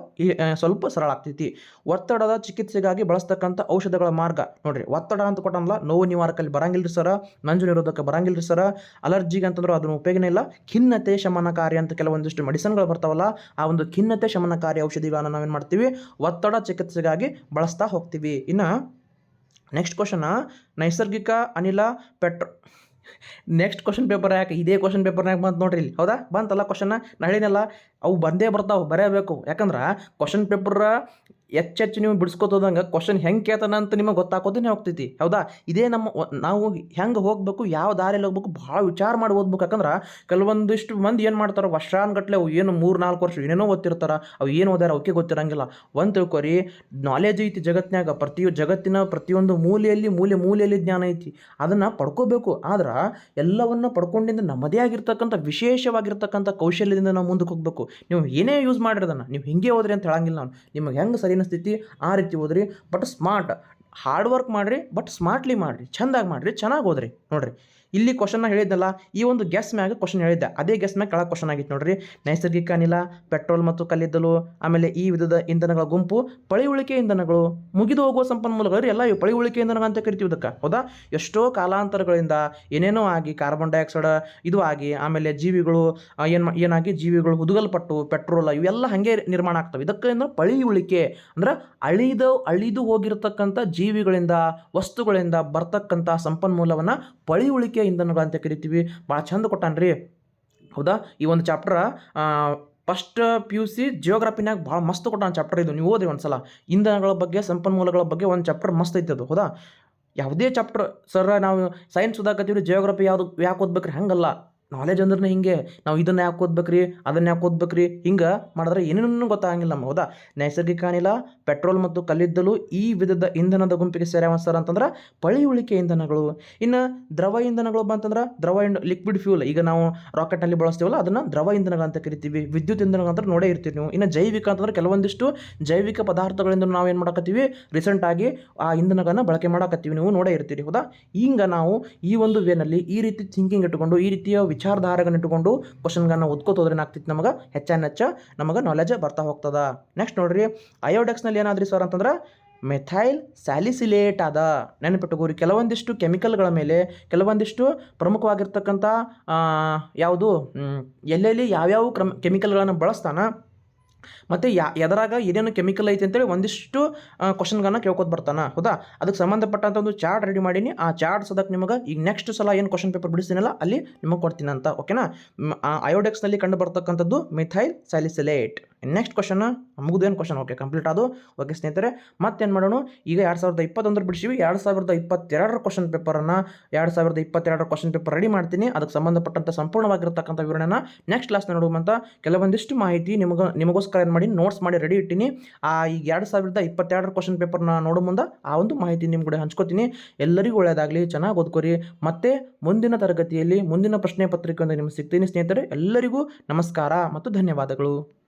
ಸ್ವಲ್ಪ ಸರಳ ಆಗ್ತೈತಿ. ಒತ್ತಡದ ಚಿಕಿತ್ಸೆಗಾಗಿ ಬಳಸ್ತಕ್ಕಂಥ ಔಷಧಗಳ ಮಾರ್ಗ ನೋಡ್ರಿ. ಒತ್ತಡ ಅಂತ ಕೊಟ್ಟಂಲ್ಲ ನೋವು ನಿವಾರಕಲ್ಲಿ ಬರಂಗಿಲ್ಲ ರೀ ಸರ ನಂಜು ನಿರೋಧಕ ಬರಂಗಿಲ್ಲ ರೀ ಸರ ಅಲರ್ಜಿಗೆ ಅಂತಂದ್ರೆ ಅದನ್ನು ಉಪಯೋಗನೇ ಇಲ್ಲ. ಖಿನ್ನತೆ ಶಮನಕಾರಿ ಅಂತ ಕೆಲವೊಂದಿಷ್ಟು ಮೆಡಿಸಿನ್ಗಳು ಬರ್ತಾವಲ್ಲ, ಆ ಒಂದು ಖಿನ್ನತೆ ಶಮನಕಾರಿ ಔಷಧಿಗಳನ್ನು ನಾವೇನು ಮಾಡ್ತೀವಿ? ಒತ್ತಡ ಚಿಕಿತ್ಸೆಗಾಗಿ ಬಳಸ್ತಾ ಹೋಗ್ತೀವಿ. ಇನ್ನು ನೆಕ್ಸ್ಟ್ ಕ್ವಶನ್ ನೈಸರ್ಗಿಕ ಅನಿಲ ಪೆಟ್ರೋ ನೆಕ್ಸ್ಟ್ ಕ್ವಶನ್ ಪೇಪರ್ ಯಾಕೆ, ಇದೇ ಕ್ವಶನ್ ಪೇಪರ್ನಾಗ ಬಂತು ನೋಡ್ರಿ ಇಲ್ಲಿ. ಹೌದಾ? ಬಂತಲ್ಲ ಕ್ವಶನ ಹೇಳಿನಲ್ಲ ಅವು ಬಂದೇ ಬರ್ತಾವೆ, ಬರೆಯಬೇಕು. ಯಾಕಂದ್ರೆ ಕ್ವಶನ್ ಪೇಪರ್ ಹೆಚ್ಚೆಚ್ಚು ನೀವು ಬಿಡಿಸ್ಕೊತೋದಂಗೆ ಕ್ವಶನ್ ಹೆಂಗೆ ಕೇಳ್ತಾನ ಅಂತ ನಿಮಗೆ ಗೊತ್ತಾಕೋದೇ ಹೋಗ್ತೈತಿ. ಹೌದಾ? ಇದೇ ನಮ್ಮ ನಾವು ಹೆಂಗೆ ಹೋಗಬೇಕು, ಯಾವ ದಾರಿಯಲ್ಲಿ ಹೋಗ್ಬೇಕು, ಭಾಳ ವಿಚಾರ ಮಾಡಿ ಓದ್ಬೇಕು. ಯಾಕಂದ್ರೆ ಕೆಲವೊಂದಿಷ್ಟು ಮಂದಿ ಏನು ಮಾಡ್ತಾರೆ, ವರ್ಷಾನ್ಗಟ್ಲೆ ಅವು ಏನು ಮೂರು ನಾಲ್ಕು ವರ್ಷ ಏನೇನೋ ಓದ್ತಿರ್ತಾರೆ, ಅವು ಏನು ಓದ್ಯಾರ ಅವಕ್ಕೆ ಗೊತ್ತಿರಂಗಿಲ್ಲ. ಒಂದು ತಿಳ್ಕೊರಿ ನಾಲೆಜ್ ಐತಿ ಜಗತ್ತಿನಾಗ ಪ್ರತಿ ಜಗತ್ತಿನ ಪ್ರತಿಯೊಂದು ಮೂಲೆಯಲ್ಲಿ ಮೂಲೆ ಮೂಲೆಯಲ್ಲಿ ಜ್ಞಾನ ಐತಿ. ಅದನ್ನು ಪಡ್ಕೋಬೇಕು. ಆದ್ರೆ ಎಲ್ಲವನ್ನು ಪಡ್ಕೊಂಡಿಂದ ನಮ್ಮದೇ ಆಗಿರ್ತಕ್ಕಂಥ, ವಿಶೇಷವಾಗಿರ್ತಕ್ಕಂಥ ಕೌಶಲ್ಯದಿಂದ ನಾವು ಮುಂದಕ್ಕೆ ಹೋಗ್ಬೇಕು. ನೀವು ಏನೇ ಯೂಸ್ ಮಾಡಿರೋದನ್ನು, ನೀವು ಹಿಂಗೆ ಹೋದ್ರಿ ಅಂತ ಹೇಳಂಗಿಲ್ಲ ನಾನು. ನಿಮಗೆ ಹೆಂಗೆ ಸರಿ ಅನಿಸ್ತೈತಿ ಆ ರೀತಿ ಓದ್ರಿ ಬಟ್ ಸ್ಮಾರ್ಟ್ ಹಾರ್ಡ್ ವರ್ಕ್ ಮಾಡಿರಿ ಬಟ್ ಸ್ಮಾರ್ಟ್ಲಿ ಮಾಡಿರಿ, ಚೆಂದಾಗಿ ಮಾಡಿರಿ, ಚೆನ್ನಾಗಿ ಓದ್ರಿ ನೋಡ್ರಿ. ಇಲ್ಲಿ ಕ್ವಶನ್ನ ಹೇಳಿದ್ದಲ್ಲ, ಈ ಒಂದು ಗ್ಯಾಸ್ ಮ್ಯಾಗ ಕ್ವಶನ್ ಹೇಳಿದ್ದೆ. ಅದೇ ಗ್ಯಾಸ್ ಮ್ಯಾಗ ಕೆಳಗೆ ಕ್ವಶನ್ ಆಗಿತ್ತು ನೋಡ್ರಿ. ನೈಸರ್ಗಿಕ ಅನಿಲ ಪೆಟ್ರೋಲ್ ಮತ್ತು ಕಲ್ಲಿದ್ದಲು, ಆಮೇಲೆ ಈ ವಿಧದ ಇಂಧನಗಳ ಗುಂಪು ಪಳೆಯುಳಿಕೆ ಇಂಧನಗಳು, ಮುಗಿದು ಹೋಗುವ ಸಂಪನ್ಮೂಲಗಳು ಎಲ್ಲ ಇವು. ಉಳಿಕೆ ಇಂಧನಗಳು ಅಂತ ಕರಿತೀವಿ ಇದಕ್ಕೆ. ಹೌದಾ? ಎಷ್ಟೋ ಕಾಲಾಂತರಗಳಿಂದ ಏನೇನೋ ಆಗಿ ಕಾರ್ಬನ್ ಡೈಆಕ್ಸೈಡ್ ಇದು ಆಗಿ, ಆಮೇಲೆ ಜೀವಿಗಳು ಏನು ಏನಾಗಿ ಜೀವಿಗಳು ಹುದುಗಲ್ಪಟ್ಟು ಪೆಟ್ರೋಲ್ ಇವೆಲ್ಲ ಹಾಗೆ ನಿರ್ಮಾಣ ಆಗ್ತವೆ. ಇದಕ್ಕೆ ಅಂದ್ರೆ ಪಳಿಯುಳಿಕೆ ಅಂದ್ರೆ ಅಳಿದು ಅಳಿದು ಹೋಗಿರತಕ್ಕಂಥ ಜೀವಿಗಳಿಂದ, ವಸ್ತುಗಳಿಂದ ಬರ್ತಕ್ಕಂಥ ಸಂಪನ್ಮೂಲವನ್ನು ಪಳಿಯುಳಿಕೆ ಇಂಧನಗಳು ಅಂತ ಕರಿತೀವಿ. ಭಾಳ ಚಂದ ಕೊಟ್ಟಾನ್ರಿ. ಹೌದಾ? ಈ ಒಂದು chapter first P U C ಜಿಯೋಗ್ರಫಿನಾಗ ಭಾಳ ಮಸ್ತ್ ಕೊಟ್ಟಾನ ಚಾಪ್ಟರ್ ಇದು. ನೀವು ಓದಿ ಒಂದು ಸಲ ಇಂಧನಗಳ ಬಗ್ಗೆ, ಸಂಪನ್ಮೂಲಗಳ ಬಗ್ಗೆ ಒಂದು ಚಾಪ್ಟರ್ ಮಸ್ತ್ ಐತೆ ಅದು. ಹೌದಾ? ಯಾವುದೇ ಚಾಪ್ಟರ್ ಸರ್ ನಾವು ಸೈನ್ಸ್ ಓದಾಕತ್ತೀವಿ ಜಿಯೋಗ್ರಫಿ ಯಾವುದು, ಯಾಕೆ ಓದ್ಬೇಕ್ರಿ? ಹಂಗಲ್ಲ. ನಾಲೆಜ್ ಅಂದ್ರೆ ಹಿಂಗೆ, ನಾವು ಇದನ್ನು ಯಾಕೆ ಓದ್ಬೇಕ್ರಿ, ಅದನ್ನ ಯಾಕೆ ಓದ್ಬೇಕ್ರಿ, ಹಿಂಗೆ ಮಾಡಿದ್ರೆ ಏನೇನೂ ಗೊತ್ತಾಗಂಗಿಲ್ಲ ನಮ್ಮ ಹೌದಾ? ನೈಸರ್ಗಿಕ ಅನಿಲ ಪೆಟ್ರೋಲ್ ಮತ್ತು ಕಲ್ಲಿದ್ದಲು ಈ ವಿಧದ ಇಂಧನದ ಗುಂಪಿಗೆ ಸೇರ್ಯಾವ ಸರ್ ಅಂತಂದ್ರೆ ಪಳೆಯುಳಿಕೆ ಇಂಧನಗಳು. ಇನ್ನು ದ್ರವ ಇಂಧನಗಳು ಬಂತಂದ್ರೆ ದ್ರವ ಇಂಡ್ ಲಿಕ್ವಿಡ್ ಫ್ಯೂಲ್ ಈಗ ನಾವು ರಾಕೆಟ್ನಲ್ಲಿ ಬಳಸ್ತೀವಲ್ಲ, ಅದನ್ನು ದ್ರವ ಇಂಧನಗಳು ಅಂತ ಕರಿತೀವಿ, ವಿದ್ಯುತ್ ಇಂಧನಗಳು ಅಂತ ನೋಡೇ ಇರ್ತೀವಿ ನೀವು. ಇನ್ನು ಜೈವಿಕ ಅಂತಂದ್ರೆ ಕೆಲವೊಂದಿಷ್ಟು ಜೈವಿಕ ಪದಾರ್ಥಗಳಿಂದ ನಾವು ಏನು ಮಾಡಕತ್ತೀವಿ ರೀಸೆಂಟಾಗಿ ಆ ಇಂಧನಗಳನ್ನು ಬಳಕೆ ಮಾಡಕತ್ತೀವಿ ನೀವು, ನೋಡೇ ಇರ್ತೀರಿ, ಹೌದಾ? ಹಿಂಗೆ ನಾವು ಈ ಒಂದು ವೇನಲ್ಲಿ ಈ ರೀತಿ ಥಿಂಕಿಂಗ್ ಇಟ್ಕೊಂಡು, ಈ ರೀತಿಯ ವಿಚಾರಧಾರೆಗಳನ್ನ ಇಟ್ಟುಕೊಂಡು ಕ್ವಶನ್ಗಳನ್ನ ಓದ್ಕೋತೋದ್ರೆ ಏನಾಗ್ತಿತ್ತು ನಮಗೆ? ಹೆಚ್ಚಾನ್ ಹೆಚ್ಚ ನಮಗೆ ನಾಲೆಜ್ ಬರ್ತಾ ಹೋಗ್ತದ. ನೆಕ್ಸ್ಟ್ ನೋಡ್ರಿ ಅಯೋಡೆಕ್ಸ್ನಲ್ಲಿ ಏನಾದ್ರಿ ಸರ್ ಅಂತಂದ್ರೆ ಮೆಥೈಲ್ ಸ್ಯಾಲಿಸಿಲೇಟ್ ಆದ ನೆನಪಿಟ್ಟುಕೋರಿ ಕೆಲವೊಂದಿಷ್ಟು ಕೆಮಿಕಲ್ಗಳ ಮೇಲೆ, ಕೆಲವೊಂದಿಷ್ಟು ಪ್ರಮುಖವಾಗಿರ್ತಕ್ಕಂಥ ಯಾವುದು ಎಲ್ಲೆಲ್ಲಿ ಯಾವ್ಯಾವ ಕ್ರಮ ಕೆಮಿಕಲ್ಗಳನ್ನು ಬಳಸ್ತಾನ ಮತ್ತು ಯಾ, ಎದರಾಗ ಏನೇನು ಕೆಮಿಕಲ್ ಐತಿ ಅಂತೇಳಿ ಒಂದಿಷ್ಟು ಕ್ವಶನ್ಗಳನ್ನ ಕೇಳ್ಕೊತ ಬರ್ತಾನ. ಹೌದಾ? ಅದಕ್ಕೆ ಸಂಬಂಧಪಟ್ಟಂಥ ಒಂದು ಚಾರ್ಟ್ ರೆಡಿ ಮಾಡೀನಿ. ಆ ಚಾರ್ಟ್ ಸದಕ್ಕೆ ನಿಮಗೆ ಈಗ ನೆಕ್ಸ್ಟ್ ಸಲ ಏನು ಕ್ವಶನ್ ಪೇಪರ್ ಬಿಡಿಸ್ತೀನಲ್ಲ, ಅಲ್ಲಿ ನಿಮಗೆ ಕೊಡ್ತೀನಿ ಅಂತ ಓಕೆನಾ ಅಯೋಡೆಕ್ಸ್ನಲ್ಲಿ ಕಂಡು ಬರ್ತಕ್ಕಂಥದ್ದು ಮಿಥೈಲ್ ಸ್ಯಾಲಿಸಿಲೇಟ್ ನೆಕ್ಸ್ಟ್ ಕ್ವಶನ್ ಮುಗಿದೇನು ಕ್ವಶನ್ ಓಕೆ ಕಂಪ್ಲೀಟ್ ಅದು ಓಕೆ ಸ್ನೇಹಿತರೆ, ಮತ್ತೇನು ಮಾಡೋಣ? ಈಗ ಎರಡು ಸಾವಿರದ ಇಪ್ಪತ್ತೊಂದರ ಬಿಡಿಸಿವಿ. ಎರಡು ಸಾವಿರದ ಇಪ್ಪತ್ತೆರಡರ ಕ್ವಶನ್ ಪೇಪರನ್ನು ಎರಡು ಸಾವಿರದ ಇಪ್ಪತ್ತೆರಡರ ಕ್ವಶನ್ ಪೇಪರ್ ರೆಡಿ ಮಾಡ್ತೀನಿ. ಅದಕ್ಕೆ ಸಂಬಂಧಪಟ್ಟಂಥ ಸಂಪೂರ್ಣವಾಗಿರ್ತಕ್ಕಂಥ ವಿವರಣೆನ ನೆಕ್ಸ್ಟ್ ಕ್ಲಾಸ್ನ ನೋಡುವಂಥ ಕೆಲವೊಂದಿಷ್ಟು ಮಾಹಿತಿ ನಿಮಗೆ, ನಿಮಗೋಸ್ಕರ ಏನು ಮಾಡಿ ನೋಟ್ಸ್ ಮಾಡಿ ರೆಡಿ ಇಟ್ಟಿನಿ. ಆ, ಈಗ ಎರಡು ಸಾವಿರದ ಇಪ್ಪತ್ತೆರಡರ ಕ್ವಶನ್ ಪೇಪರ್ನ ನೋಡೋ ಮುಂದೆ ಆ ಒಂದು ಮಾಹಿತಿ ನಿಮ್ಮ ಕೂಡ ಹಂಚ್ಕೋತೀನಿ. ಎಲ್ಲರಿಗೂ ಒಳ್ಳೆಯದಾಗಲಿ ಚೆನ್ನಾಗಿ ಓದ್ಕೊರಿ. ಮತ್ತೆ ಮುಂದಿನ ತರಗತಿಯಲ್ಲಿ, ಮುಂದಿನ ಪ್ರಶ್ನೆ ಪತ್ರಿಕೆಯಿಂದ ನಿಮ್ಗೆ ಸಿಗ್ತೀನಿ ಸ್ನೇಹಿತರೆ. ಎಲ್ಲರಿಗೂ ನಮಸ್ಕಾರ ಮತ್ತು ಧನ್ಯವಾದಗಳು.